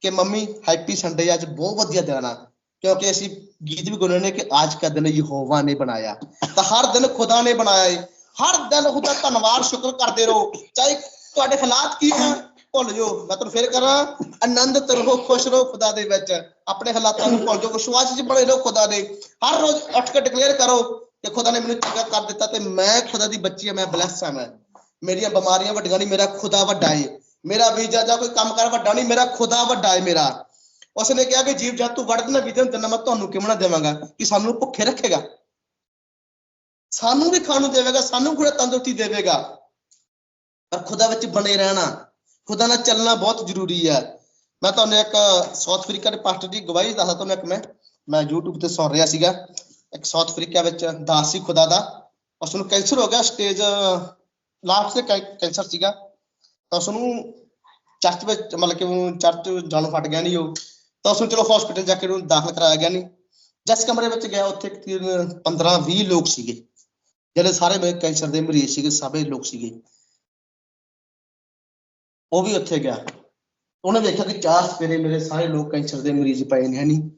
ਕਿ ਮੰਮੀ ਹੈਪੀ ਸੰਡੇ ਅੱਜ ਬਹੁਤ ਵਧੀਆ ਦਿਨ ਆ। ਕਿਉਂਕਿ ਅਸੀਂ ਗੀਤ ਵੀ ਗਾਉਂਦੇ ਨੇ ਕਿ ਅੱਜ ਕਾ ਦਿਨ ਯਹੋਵਾ ਨੇ ਬਣਾਇਆ। ਤਾਂ ਹਰ ਦਿਨ ਖੁਦਾ ਨੇ ਬਣਾਇਆ ਹੈ ਹਰ ਦਿਨ ਖੁਦਾ ਧੰਨਵਾਦ, ਸ਼ੁਕਰ ਕਰਦੇ ਰਹੋ। ਚਾਹੇ ਤੁਹਾਡੇ ਹਾਲਾਤ ਕੀ ਹੋਣ ਭੁੱਲ ਜਾਓ। ਮੈਂ ਤੁਹਾਨੂੰ ਫੇਰ ਕਰਾਂ ਆਨੰਦਿਤ ਰਹੋ, ਖੁਸ਼ ਰਹੋ ਖੁਦਾ ਦੇ ਵਿੱਚ। ਆਪਣੇ ਹਾਲਾਤਾਂ ਨੂੰ ਭੁੱਲ ਜਾਓ। ਵਿਸ਼ਵਾਸ 'ਚ ਬਣੇ ਰਹੋ ਖੁਦਾ ਦੇ। ਹਰ ਰੋਜ਼ ਉੱਠ ਕੇ ਡਿਕਲੇਅਰ ਕਰੋ ਕਿ ਖੁਦਾ ਨੇ ਮੈਨੂੰ ਚੰਗਾ ਕਰ ਦਿੱਤਾ ਤੇ ਮੈਂ ਖੁਦਾ ਦੀ ਬੱਚੀ ਆ, ਮੈਂ ਬਲੈਸ ਹਾਂ ਮੈਂ। ਮੇਰੀਆਂ ਬਿਮਾਰੀਆਂ ਵੱਡੀਆਂ ਨਹੀਂ, ਮੇਰਾ ਖੁਦਾ ਵੱਡਾ ਏ। ਮੇਰਾ ਵੀਜ਼ਾ ਜਾਂ ਕੋਈ ਕੰਮ ਕਰ, ਵੱਡਾ ਨਹੀਂ, ਮੇਰਾ ਖੁਦਾ ਵੱਡਾ ਹੈ ਮੇਰਾ। ਉਸਨੇ ਕਿਹਾ ਕਿ ਜੀਵ ਜੰਤੂ ਵੱਢ ਦੇਣਾ ਵੀਜ਼ਾ ਦਿੰਦਾ ਮੈਂ ਤੁਹਾਨੂੰ ਕਿਵੇਂ ਨਾ ਦੇਵਾਂਗਾ? ਕਿ ਸਾਨੂੰ ਭੁੱਖੇ ਰੱਖੇਗਾ। ਸਾਨੂੰ ਵੀ ਖਾਣ ਨੂੰ ਦੇਵੇਗਾ, ਸਾਨੂੰ కూడా ਤੰਦਰੁਸਤੀ ਦੇਵੇਗਾ। ਪਰ ਖੁਦਾ ਵਿੱਚ ਬਣੇ ਰਹਿਣਾ, ਖੁਦਾ ਨਾਲ ਚੱਲਣਾ ਬਹੁਤ ਜ਼ਰੂਰੀ ਹੈ। ਮੈਂ ਤੁਹਾਨੂੰ ਇੱਕ ਸਾਊਥ ਅਫਰੀਕਾ ਦੇ ਪਾਸਟਰ ਦੀ ਗਵਾਹੀ ਦੱਸਦਾ, ਤੁਹਾਨੂੰ ਇੱਕ ਮੈਂ ਮੈਂ YouTube ਤੇ ਸੁਣ ਰਿਹਾ ਸੀਗਾ। ਇੱਕ ਸਾਊਥ ਅਫਰੀਕਾ ਵਿੱਚ ਦਾਸ ਸੀ ਖੁਦਾ ਦਾ। ਉਸ ਨੂੰ ਕੈਂਸਰ ਹੋ ਗਿਆ, ਸਟੇਜ ਲਾਸਟ ਤੇ ਕੈਂਸਰ ਸੀਗਾ। ਤਾਂ ਉਸਨੂੰ ਚਰਚ ਵਿੱਚ, ਮਤਲਬ ਕਿ ਉਹ ਚਰਚ ਜਾਣੋਂ ਫਟ ਗਿਆ ਨਹੀਂ ਉਹ। ਤਾਂ ਉਸਨੂੰ ਚਲੋ ਹਸਪੀਟਲ ਜਾ ਕੇ ਉਹਨੂੰ ਦਾਖਲ ਕਰਾਇਆ ਗਿਆ ਨਹੀਂ ਜਿਸ ਕਮਰੇ ਵਿੱਚ ਗਿਆ, ਉੱਥੇ 15 20 ਲੋਕ ਸੀਗੇ। ਜਿਹੜੇ ਸਾਰੇ ਕੈਂਸਰ ਦੇ ਮਰੀਜ਼ ਸੀਗੇ, ਸਾਰੇ ਲੋਕ ਸੀਗੇ। ਉਹ ਵੀ ਉੱਥੇ ਗਿਆ। ਉਹਨੇ ਦੇਖਿਆ ਕਿ ਚਾਰ ਸਵੇਰੇ ਮੇਰੇ ਸਾਰੇ ਲੋਕ ਕੈਂਸਰ ਦੇ ਮਰੀਜ਼ ਪਏ ਨੇ ਹਨੀ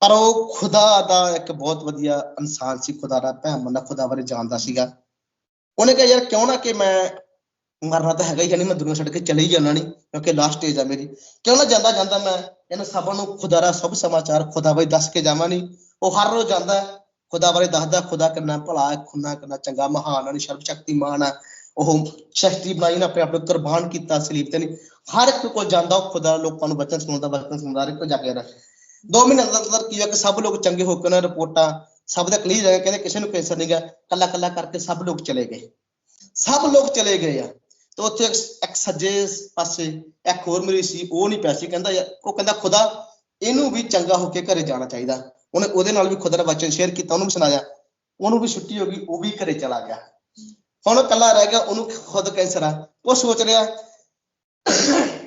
ਪਰ ਉਹ ਖੁਦਾ ਦਾ ਇੱਕ ਬਹੁਤ ਵਧੀਆ ਇਨਸਾਨ ਸੀ, ਖੁਦਾ ਦਾ ਭੈਣ ਦਾ ਖੁਦਾ ਬਾਰੇ ਜਾਣਦਾ ਸੀਗਾ। ਉਹਨੇ ਕਿਹਾ, ਯਾਰ ਕਿਉਂ ਨਾ ਕਿ ਮੈਂ ਮਰਨਾ ਤਾਂ ਹੈਗਾ ਹੀ ਹੈ ਨਹੀਂ ਮੈਂ ਦੁਨੀਆ ਛੱਡ ਕੇ ਚਲੇ ਹੀ ਜਾਣਾ ਨਹੀਂ ਕਿਉਂਕਿ ਲਾਸਟ ਸਟੇਜ ਆ ਮੇਰੀ। ਕਿਉਂ ਨਾ ਜਾਂਦਾ ਜਾਂਦਾ ਮੈਂ, ਇਹਨਾਂ ਸਭਾਂ ਨੂੰ ਖੁਦਾ ਦਾ ਸਭ ਸਮਾਚਾਰ ਖੁਦਾ ਬਾਰੇ ਦੱਸ ਕੇ ਜਾਵਾਂ ਨਹੀਂ ਉਹ ਹਰ ਰੋਜ਼ ਜਾਂਦਾ, ਖੁਦਾ ਬਾਰੇ ਦੱਸਦਾ, ਖੁਦਾ ਕਿੰਨਾ ਭਲਾ ਹੈ ਕਿੰਨਾ ਚੰਗਾ, ਮਹਾਨ ਹੈ ਸਰਬ ਸ਼ਕਤੀਮਾਨ ਹੈ ਉਹ ਸ਼ਕਤੀ ਬਣਾਈ ਨਾ, ਆਪਣੇ ਆਪ ਨੂੰ ਕੁਰਬਾਨ ਕੀਤਾ, ਸਲੀਬ ਤੇ ਨਹੀਂ ਹਰ ਇੱਕ ਕੋਲ ਜਾਂਦਾ ਉਹ ਖੁਦਾ, ਲੋਕਾਂ ਨੂੰ ਬਚਨ ਸੁਣਾਉਂਦਾ ਬਚਨ ਸੁਣਾਉਂਦਾ, ਹਰ ਇੱਕ ਕੋਲ ਜਾ ਕੇ ਰਹਿ ਦੋ ਮਹੀਨੇ ਅੰਦਰ ਅੰਦਰ ਕੀ ਹੋਇਆ ਕਿ ਸਭ ਲੋਕ ਚੰਗੇ ਹੋ ਕੇ ਉਹਨਾਂ ਰਿਪੋਰਟਾਂ, ਸਭ ਦਾ ਕਲੀਅਰ ਹੈ ਕਹਿੰਦੇ ਕਿਸੇ ਨੂੰ ਕੈਂਸਰ ਨਹੀਂ ਗਿਆ। ਕੱਲਾ ਕੱਲਾ ਕਰਕੇ ਸਭ ਲੋਕ ਚਲੇ ਗਏ। ਸਭ ਲੋਕ ਚਲੇ ਗਏ ਆ। ਤੇ ਉੱਥੇ ਇੱਕ ਸੱਜੇ ਪਾਸੇ ਇੱਕ ਹੋਰ ਮਰੀਜ਼ ਸੀ, ਉਹ ਨਹੀਂ ਪਿਆ ਸੀ, ਕਹਿੰਦਾ ਉਹ ਕਹਿੰਦਾ ਖੁਦਾ ਇਹਨੂੰ ਵੀ ਚੰਗਾ ਹੋ ਕੇ ਘਰੇ ਜਾਣਾ ਚਾਹੀਦਾ। ਉਹਨੇ ਉਹਦੇ ਨਾਲ ਵੀ ਖੁਦਾ ਦਾ ਵਚਨ ਸ਼ੇਅਰ ਕੀਤਾ, ਉਹਨੂੰ ਵੀ ਸੁਣਾਇਆ। ਉਹਨੂੰ ਵੀ ਛੁੱਟੀ ਹੋ ਗਈ, ਉਹ ਵੀ ਘਰੇ ਚਲਾ ਗਿਆ। ਹੁਣ ਉਹ ਇਕੱਲਾ ਰਹਿ ਗਿਆ, ਉਹਨੂੰ ਖੁਦ ਕੈਂਸਰ ਆ ਉਹ ਸੋਚ ਰਿਹਾ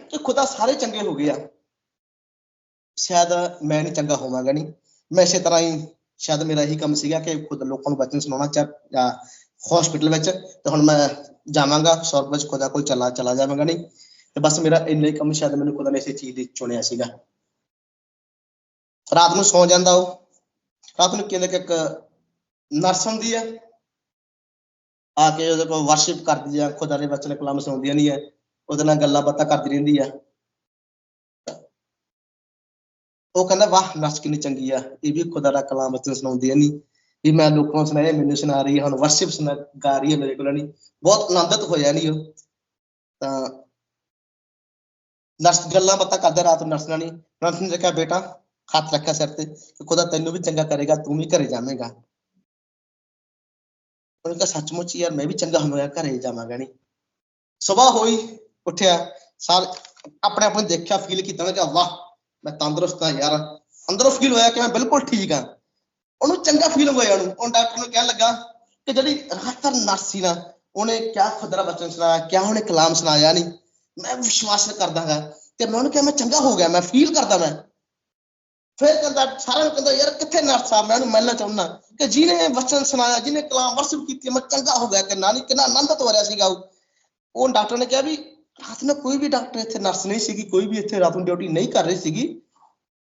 ਕਿ ਖੁਦਾ ਸਾਰੇ ਚੰਗੇ ਹੋ ਗਏ ਆ। ਸ਼ਾਇਦ ਮੈਂ ਨਹੀਂ ਚੰਗਾ ਹੋਵਾਂਗਾ ਨਹੀਂ ਮੈਂ ਇਸੇ ਤਰ੍ਹਾਂ ਹੀ, ਸ਼ਾਇਦ ਮੇਰਾ ਇਹੀ ਕੰਮ ਸੀਗਾ ਕਿ ਖੁਦ ਲੋਕਾਂ ਨੂੰ ਬਚਨ ਸੁਣਾਉਣਾ ਚਾਹ ਹਸਪੀਟਲ ਵਿੱਚ, ਤੇ ਹੁਣ ਮੈਂ ਜਾਵਾਂਗਾ ਸੌਰਵ ਵਿੱਚ ਖੁਦਾ ਕੋਲ ਚਲਾ ਚਲਾ ਜਾਵਾਂਗਾ, ਨਹੀਂ? ਤੇ ਬਸ ਮੇਰਾ ਇੰਨਾ ਹੀ ਕੰਮ ਸ਼ਾਇਦ ਮੈਨੂੰ ਖੁਦਾ ਨੇ ਇਸੇ ਚੀਜ਼ ਦੀ ਚੁਣਿਆ ਸੀਗਾ। ਰਾਤ ਨੂੰ ਸੌ ਜਾਂਦਾ ਉਹ। ਰਾਤ ਨੂੰ ਕਹਿੰਦੇ ਕਿ ਇੱਕ ਨਰਸ ਹੁੰਦੀ ਹੈ ਆ ਕੇ ਉਹਦੇ ਕੋਲ ਵਰਸ਼ਿਪ ਕਰਦੀ ਆ, ਖੁਦਾ ਦੇ ਬਚਨ ਕਲਾਮ ਸੁਣਾਉਂਦੀਆਂ ਨਹੀਂ ਹੈ ਉਹਦੇ ਨਾਲ ਗੱਲਾਂ ਬਾਤਾਂ ਕਰਦੀ ਰਹਿੰਦੀ ਆ। ਉਹ ਕਹਿੰਦਾ, ਵਾਹ ਨਰਸ ਕਿੰਨੀ ਚੰਗੀ ਆ। ਇਹ ਵੀ ਖੁਦਾ ਦਾ ਕਲਾਮ ਬਚਨ ਸੁਣਾਉਂਦੀ ਹੈ ਨਹੀਂ। ਵੀ ਮੈਂ ਲੋਕਾਂ ਨੂੰ ਸੁਣਾਇਆ ਮੈਨੂੰ ਸੁਣਾ ਰਹੀ ਹੈ ਹੁਣ ਵਰਸ਼ਿਪ ਸੁਣਾ ਗਾ ਰਹੀ ਹੈ ਮੇਰੇ ਕੋਲ ਨਹੀਂ ਬਹੁਤ ਆਨੰਦਿਤ ਹੋਇਆ ਨਹੀਂ ਉਹ ਤਾਂ ਨਰਸ ਗੱਲਾਂ ਬਾਤਾਂ ਕਰਦਾ ਰਾਤ ਨੂੰ ਨਰਸ ਨਾਲ ਨਹੀਂ ਨਰਸ ਨੇ ਕਿਹਾ ਬੇਟਾ ਹੱਥ ਰੱਖਿਆ ਸਿਰ ਤੇ ਕਿ ਖੁਦਾ ਤੈਨੂੰ ਵੀ ਚੰਗਾ ਕਰੇਗਾ ਤੂੰ ਵੀ ਘਰੇ ਜਾਵੇਂਗਾ ਉਹਨੇ ਕਿਹਾ ਸੱਚਮੁੱਚ ਹੀ ਯਾਰ ਮੈਂ ਵੀ ਚੰਗਾ ਹੋਵਾਂਗਾ ਘਰੇ ਜਾਵਾਂਗਾ ਨਹੀਂ ਸਵੇਰ ਹੋਈ ਉੱਠਿਆ ਸਾਰ ਆਪਣੇ ਆਪ ਨੂੰ ਦੇਖਿਆ ਫੀਲ ਕੀਤਾ ਉਹਨੇ ਕਿਹਾ ਵਾਹ ਮੈਂ ਤੰਦਰੁਸਤ ਹਾਂ ਯਾਰ ਅੰਦਰੋਂ ਫੀਲ ਹੋਇਆ ਕਿ ਮੈਂ ਬਿਲਕੁਲ ਠੀਕ ਹਾਂ ਉਹਨੂੰ ਚੰਗਾ ਫੀਲ ਹੋਇਆ ਉਹਨੂੰ। ਉਹ ਡਾਕਟਰ ਨੂੰ ਕਹਿਣ ਲੱਗਾ ਕਿ ਜਿਹੜੀ ਰਾਤਰ ਨਰਸ ਸੀ ਨਾ, ਉਹਨੇ ਕਿਆ ਖੁਦਰਾ ਬਚਨ ਸੁਣਾਇਆ, ਕਿਆ ਉਹਨੇ ਕਲਾਮ ਸੁਣਾਇਆ ਨਹੀਂ ਮੈਂ ਵਿਸ਼ਵਾਸ ਕਰਦਾ ਹਾਂ ਤੇ ਮੈਂ ਉਹਨੂੰ ਕਿਹਾ, ਮੈਂ ਚੰਗਾ ਹੋ ਗਿਆ, ਮੈਂ ਫੀਲ ਕਰਦਾ ਮੈਂ। ਫਿਰ ਕਹਿੰਦਾ, ਸਾਰਿਆਂ ਨੂੰ ਕਹਿੰਦਾ, ਯਾਰ ਕਿੱਥੇ ਨਰਸ ਆ? ਮੈਂ ਉਹਨੂੰ ਮਿਲਣਾ ਚਾਹੁੰਦਾ ਕਿ ਜਿਹਨੇ ਵਚਨ ਸੁਣਾਇਆ, ਜਿਹਨੇ ਕਲਾਮ ਵਰਸ਼ਿਪ ਕੀਤੀ ਮੈਂ ਚੰਗਾ ਹੋ ਗਿਆ ਕਿ ਨਾਨੀ ਕਿੰਨਾ ਆਨੰਦਿਤ ਹੋ ਰਿਹਾ ਸੀਗਾ ਉਹ। ਉਹ ਡਾਕਟਰ ਨੇ ਕਿਹਾ ਵੀ, ਰਾਤ ਨੂੰ ਕੋਈ ਵੀ ਡਾਕਟਰ ਇੱਥੇ ਨਰਸ ਨਹੀਂ ਸੀਗੀ, ਕੋਈ ਵੀ ਇੱਥੇ ਰਾਤ ਨੂੰ ਡਿਊਟੀ ਨਹੀਂ ਕਰ ਰਹੀ ਸੀਗੀ।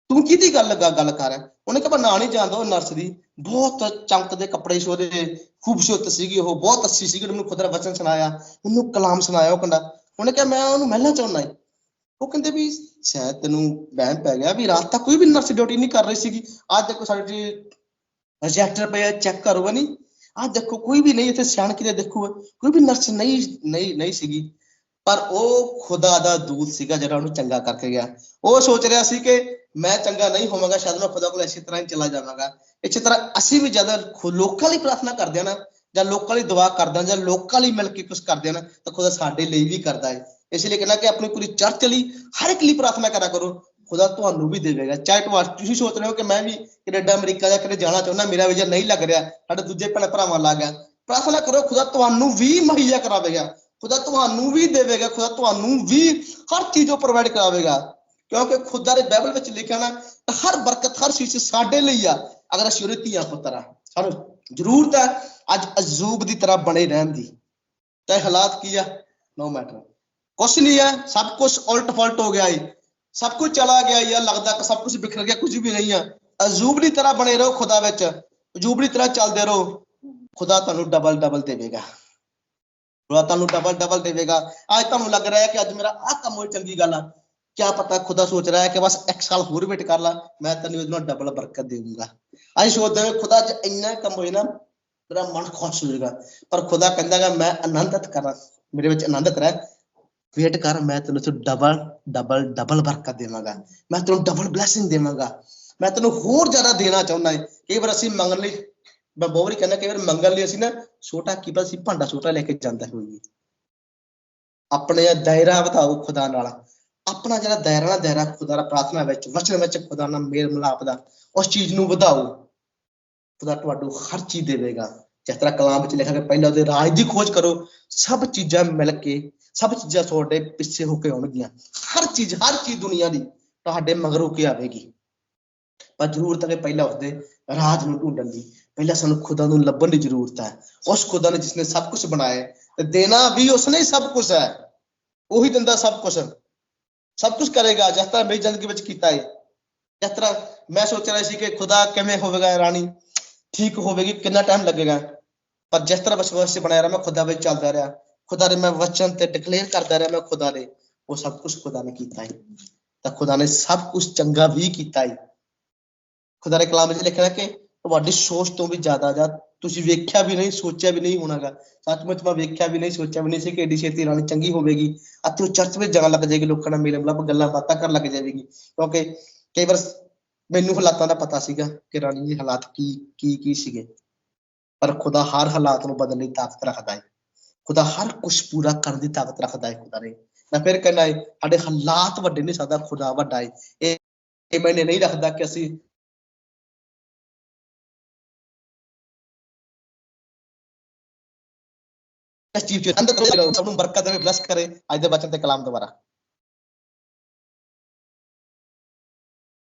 ਤੂੰ ਕਿਹਦੀ ਗੱਲ ਲੱਗਾ ਗੱਲ ਕਰ? ਰਿਹਾ ਉਹਨੇ ਕਿਹਾ ਨਾ ਨਾਂ ਨਹੀਂ ਜਾਣਦਾ ਉਹ ਨਰਸ ਦੀ। ਬਹੁਤ ਚਮਕਦੇ ਕੱਪੜੇ ਸੀ ਉਹਦੇ, ਖੂਬਸੂਰਤ ਸੀਗੀ ਉਹ, ਬਹੁਤ ਅੱਛੀ ਸੀਗੀ। ਉਹਨੇ ਮੈਨੂੰ ਖੁਦ ਦਾ ਵਚਨ ਸੁਣਾਇਆ, ਮੈਨੂੰ ਕਲਾਮ ਸੁਣਾਇਆ ਉਹ ਕਹਿੰਦਾ ਉਹਨੇ ਕਿਹਾ, ਮੈਂ ਉਹਨੂੰ ਮਿਲਣਾ ਚਾਹੁੰਦਾ ਹੈ। ਉਹ ਕਹਿੰਦੇ ਵੀ, ਸ਼ਾਇਦ ਤੈਨੂੰ ਵਹਿਮ ਪੈ ਗਿਆ ਵੀ ਰਾਤ ਤੱਕ ਕੋਈ ਵੀ ਨਰਸ ਡਿਊਟੀ ਨਹੀਂ ਕਰ ਰਹੀ ਸੀਗੀ। ਅੱਜ ਦੇਖੋ ਸਾਡੇ ਰਜਿਸਟਰ ਪਿਆ ਚੈੱਕ ਕਰੋਗਾ ਨਹੀਂ ਅੱਜ ਦੇਖੋ ਕੋਈ ਵੀ ਨਹੀਂ ਇੱਥੇ ਸਿਆਣ ਕਿਤੇ ਦੇਖੋ ਕੋਈ ਵੀ ਨਰਸ ਨਹੀਂ ਨਹੀਂ ਨਹੀਂ ਸੀਗੀ। ਪਰ ਉਹ ਖੁਦਾ ਦਾ ਦੂਤ ਸੀਗਾ ਜਿਹੜਾ ਉਹਨੂੰ ਚੰਗਾ ਕਰਕੇ ਗਿਆ। ਉਹ ਸੋਚ ਰਿਹਾ ਸੀ ਕਿ ਮੈਂ ਚੰਗਾ ਨਹੀਂ ਹੋਵਾਂਗਾ, ਸ਼ਾਇਦ ਮੈਂ ਖੁਦਾ ਕੋਲ ਇਸੇ ਤਰ੍ਹਾਂ ਹੀ ਚਲਾ ਜਾਵਾਂਗਾ। ਇਸੇ ਤਰ੍ਹਾਂ ਅਸੀਂ ਵੀ ਜਦੋਂ ਲੋਕਾਂ ਲਈ ਪ੍ਰਾਰਥਨਾ ਕਰਦੇ ਹਾਂ ਨਾ, ਜਾਂ ਲੋਕਾਂ ਲਈ ਦੁਆ ਕਰਦੇ ਹਾਂ, ਜਾਂ ਲੋਕਾਂ ਲਈ ਮਿਲ ਕੇ ਕੁਝ ਕਰਦੇ ਹਾਂ ਨਾ, ਤਾਂ ਖੁਦਾ ਸਾਡੇ ਲਈ ਵੀ ਕਰਦਾ ਹੈ। ਇਸ ਲਈ ਕਹਿੰਦਾ ਕਿ ਆਪਣੀ ਪੂਰੀ ਚਰਚ ਲਈ, ਹਰ ਇੱਕ ਲਈ ਪ੍ਰਾਰਥਨਾ ਕਰਾ ਕਰੋ। ਖੁਦਾ ਤੁਹਾਨੂੰ ਵੀ ਦੇਵੇਗਾ। ਚਾਹੇ ਤੁਹਾ- ਤੁਸੀਂ ਸੋਚ ਰਹੇ ਹੋ ਕਿ ਮੈਂ ਵੀ ਕੈਨੇਡਾ, ਅਮਰੀਕਾ ਜਾਂ ਕਿਤੇ ਜਾਣਾ ਚਾਹੁੰਦਾ, ਮੇਰਾ ਵੀਜ਼ਾ ਨਹੀਂ ਲੱਗ ਰਿਹਾ, ਸਾਡੇ ਦੂਜੇ ਭੈਣ ਭਰਾਵਾਂ ਲੱਗ ਗਿਆ। ਪ੍ਰਾਰਥਨਾ ਕਰੋ, ਖੁਦਾ ਤੁਹਾਨੂੰ ਵੀ ਮੁਹੱਈਆ ਕਰਾਵੇਗਾ। ਖੁਦਾ ਤੁਹਾਨੂੰ ਵੀ ਦੇਵੇਗਾ, ਖੁਦਾ ਤੁਹਾਨੂੰ ਵੀ ਹਰ ਚੀਜ਼ ਉਹ ਪ੍ਰੋਵਾਈਡ ਕਰਾਵੇਗਾ। ਕਿਉਂਕਿ ਖੁਦਾ ਦੇ ਬਾਈਬਲ ਵਿੱਚ ਲਿਖਿਆ ਨਾ ਹਰ ਬਰਕਤ, ਹਰ ਚੀਜ਼ ਸਾਡੇ ਲਈ ਆ, ਅਗਰ ਅਸੀਂ ਉਹਦੇ ਧੀਆਂ ਪੁੱਤਰ ਆ। ਸਾਨੂੰ ਜ਼ਰੂਰਤ ਹੈ ਅੱਜ ਅਜ਼ੂਬ ਦੀ ਤਰ੍ਹਾਂ ਬਣੇ ਰਹਿਣ ਦੀ। ਤੇ ਹਾਲਾਤ ਕੀ ਆ? ਨੋ ਮੈਟਰ ਕੁਛ ਨਹੀਂ ਹੈ ਸਭ ਕੁਝ ਉਲਟ ਫਲਟ ਹੋ ਗਿਆ ਏ। ਸਭ ਕੁਝ ਚਲਾ ਗਿਆ ਯਾਰ ਲੱਗਦਾ ਕਿ ਸਭ ਕੁਝ ਬਿਖਰ ਗਿਆ ਕੁਝ ਵੀ ਨਹੀਂ ਆ। ਅਜ਼ੂਬ ਦੀ ਤਰ੍ਹਾਂ ਬਣੇ ਰਹੋ ਖੁਦਾ ਵਿੱਚ। ਅਜੂਬ ਦੀ ਤਰ੍ਹਾਂ ਚੱਲਦੇ ਰਹੋ। ਖੁਦਾ ਤੁਹਾਨੂੰ ਡਬਲ ਡਬਲ ਦੇਵੇਗਾ। ਖੁਦਾ ਤੁਹਾਨੂੰ ਡਬਲ ਡਬਲ ਦੇਵੇਗਾ। ਅੱਜ ਤੁਹਾਨੂੰ ਲੱਗ ਰਿਹਾ ਹੈ ਕਿ ਅੱਜ ਮੇਰਾ ਆਹ ਕੰਮ ਹੋਈ ਚੰਗੀ ਗੱਲ ਆ। ਕਿਆ ਪਤਾ ਖੁਦਾ ਸੋਚ ਰਿਹਾ ਹੈ ਕਿ ਬਸ ਇੱਕ ਸਾਲ ਹੋਰ ਵੇਟ ਕਰ ਲਾ। ਮੈਂ ਤੈਨੂੰ ਇਹਦੇ ਨਾਲ ਡਬਲ ਬਰਕਤ ਦੇਵਾਂਗਾ ਅਸੀਂ ਸੋਚਦੇ ਹਾਂ ਖੁਦਾ ਜੇ ਇੰਨਾ ਕੰਮ ਹੋਏ ਨਾ, ਮੇਰਾ ਮਨ ਖੁਸ਼ ਹੋ ਜਾਏਗਾ। ਪਰ ਖੁਦਾ ਕਹਿੰਦਾ ਹੈਗਾ, ਮੈਂ ਆਨੰਦਤ ਕਰਾਂ। ਮੇਰੇ ਵਿੱਚ ਆਨੰਦਤ ਰਹਿ। ਵੇਟ ਕਰ, ਮੈਂ ਤੈਨੂੰ ਤੋਂ ਡਬਲ ਡਬਲ ਡਬਲ ਬਰਕਤ ਦੇਵਾਂਗਾ। ਮੈਂ ਤੈਨੂੰ ਡਬਲ ਬਲੇਸਿੰਗ ਦੇਵਾਂਗਾ। ਮੈਂ ਤੈਨੂੰ ਹੋਰ ਜ਼ਿਆਦਾ ਦੇਣਾ ਚਾਹੁੰਦਾ ਹੈ। ਕਈ ਵਾਰ ਅਸੀਂ ਮੰਗਣ ਲਈ, ਮੈਂ ਬਹੁਤ ਵਾਰੀ ਕਹਿੰਦਾ, ਕਈ ਵਾਰ ਮੰਗਣ ਲਈ ਅਸੀਂ ਨਾ ਛੋਟਾ ਕੀ ਪਤਾ ਸੀ, ਭਾਂਡਾ ਛੋਟਾ ਲੈ ਕੇ ਜਾਂਦਾ ਹੋਈਏ ਆਪਣੇ ਦਾਇਰਾ ਵਧਾਓ ਖੁਦਾ ਨਾਲ। ਆਪਣਾ ਜਿਹੜਾ ਦਾਇਰਾ ਨਾ, ਦਾਇਰਾ ਖੁਦਾ ਦਾ, ਪ੍ਰਾਰਥਨਾ ਵਿੱਚ, ਵਚਨ ਵਿੱਚ ਖੁਦਾ ਨਾਲ ਮੇਲ ਮਿਲਾਪ ਦਾ, ਉਸ ਚੀਜ਼ ਨੂੰ ਵਧਾਓ। ਖੁਦਾ ਤੁਹਾਨੂੰ ਹਰ ਚੀਜ਼ ਦੇਵੇਗਾ। ਜਿਸ ਤਰ੍ਹਾਂ ਕਲਾਮ ਵਿੱਚ ਲਿਖਿਆ ਗਿਆ ਪਹਿਲਾਂ ਉਹਦੇ ਰਾਜ ਦੀ ਖੋਜ ਕਰੋ, ਸਭ ਚੀਜ਼ਾਂ ਮਿਲ ਕੇ, ਸਭ ਚੀਜ਼ਾਂ ਤੁਹਾਡੇ ਪਿੱਛੇ ਹੋ ਕੇ ਆਉਣਗੀਆਂ। ਹਰ ਚੀਜ਼ ਹਰ ਚੀਜ਼ ਦੁਨੀਆ ਦੀ ਤੁਹਾਡੇ ਮਗਰ ਹੋ ਕੇ ਆਵੇਗੀ। ਪਰ ਜ਼ਰੂਰਤ ਹੈ ਕਿ ਪਹਿਲਾਂ ਉਸਦੇ ਰਾਜ ਨੂੰ ਢੂੰਡਣ ਦੀ। ਪਹਿਲਾਂ ਸਾਨੂੰ ਖੁਦਾ ਨੂੰ ਲੱਭਣ ਦੀ ਜ਼ਰੂਰਤ ਹੈ ਉਸ ਖੁਦਾ ਨੇ ਜਿਸਨੇ ਸਭ ਕੁਝ ਬਣਾਇਆ ਹੈ, ਤੇ ਦੇਣਾ ਵੀ ਉਸਨੇ ਹੀ ਸਭ ਕੁਝ ਹੈ ਉਹੀ ਦਿੰਦਾ ਸਭ ਕੁਝ ਸਭ ਕੁਝ ਕਰੇਗਾ ਜਿਸ ਤਰ੍ਹਾਂ ਮੇਰੀ ਜ਼ਿੰਦਗੀ ਵਿੱਚ ਕੀਤਾ ਹੈ ਜਿਸ ਤਰ੍ਹਾਂ ਮੈਂ ਸੋਚ ਰਿਹਾ ਸੀ ਕਿ ਖੁਦਾ ਕਿਵੇਂ ਹੋਵੇਗਾ ਰਾਣੀ ਠੀਕ ਹੋਵੇਗੀ ਕਿੰਨਾ ਟਾਈਮ ਲੱਗੇਗਾ ਪਰ ਜਿਸ ਤਰ੍ਹਾਂ ਵਿਸ਼ਵਾਸ से ਬਣਾਇਆ ਰਿਹਾ ਮੈਂ ਖੁਦਾ ਵਿੱਚ ਚੱਲਦਾ ਰਿਹਾ ਖੁਦਾ ਨੇ ਮੈਂ ਵਚਨ ਤੇ ਡਿਕਲੇਅਰ ਕਰਦਾ ਰਿਹਾ ਮੈਂ ਖੁਦਾ ਦੇ ਉਹ ਸਭ ਕੁਝ ਖੁਦਾ ਨੇ ਕੀਤਾ ਹੈ ਤਾਂ ਖੁਦਾ ਨੇ ਸਭ ਕੁਝ ਚੰਗਾ ਵੀ ਕੀਤਾ ਹੈ ਖੁਦਾ ਦੇ ਕਲਾਮ ਵਿੱਚ ਲਿਖਿਆ ਹੈ ਕਿ ਤੁਹਾਡੀ ਸੋਚ ਤੋਂ ਵੀ ਜ਼ਿਆਦਾ ਜਾਂ ਤੁਸੀਂ ਵੇਖਿਆ ਵੀ ਨਹੀਂ, ਸੋਚਿਆ ਵੀ ਨਹੀਂ ਹੋਣਾਗਾ। ਸੱਚਮੁੱਚ ਮੈਂ ਵੇਖਿਆ ਵੀ ਨਹੀਂ, ਸੋਚਿਆ ਵੀ ਨਹੀਂ ਸੀ ਕਿ ਏਡੀ ਛੇਤੀ ਰਾਣੀ ਚੰਗੀ ਹੋਵੇਗੀ। ਅਤੇ ਉਹ ਚਰਚ ਵਿੱਚ ਜਾਣ ਲੱਗ ਜਾਏਗੀ, ਲੋਕਾਂ ਨਾਲ ਮੇਲ ਮਿਲਾਪ ਗੱਲਾਂ ਬਾਤਾਂ ਕਰਨ ਲੱਗ ਜਾਵੇਗੀ ਕਿਉਂਕਿ ਕਈ ਵਾਰ ਮੈਨੂੰ ਹਾਲਾਤਾਂ ਦਾ ਪਤਾ ਸੀਗਾ ਕਿ ਰਾਣੀ ਜੀ ਹਾਲਾਤ ਕੀ ਕੀ ਕੀ ਸੀਗੇ। ਪਰ ਖੁਦਾ ਹਰ ਹਾਲਾਤ ਨੂੰ ਬਦਲਣ ਦੀ ਤਾਕਤ ਰੱਖਦਾ ਹੈ ਖੁਦਾ ਹਰ ਕੁਝ ਪੂਰਾ ਕਰਨ ਦੀ ਤਾਕਤ ਰੱਖਦਾ ਹੈ ਖੁਦਾ ਨੇ ਮੈਂ ਫਿਰ ਕਹਿੰਦਾ ਹੈ ਸਾਡੇ ਹਾਲਾਤ ਵੱਡੇ ਨਹੀਂ ਸਕਦਾ, ਖੁਦਾ ਵੱਡਾ ਹੈ ਇਹ ਇਹ ਮੈਨੇ ਨਹੀਂ ਰੱਖਦਾ ਕਿ ਅਸੀਂ ਇਸ ਚੀਜ਼ ਚ ਅੰਦਰ ਸਭ ਨੂੰ ਬਰਕਤ ਦੇਵੇ ਬਲੈਸ ਕਰੇ ਅੱਜ ਦੇ ਬਚਨ ਤੇ ਕਲਾਮ ਦੁਆਰਾ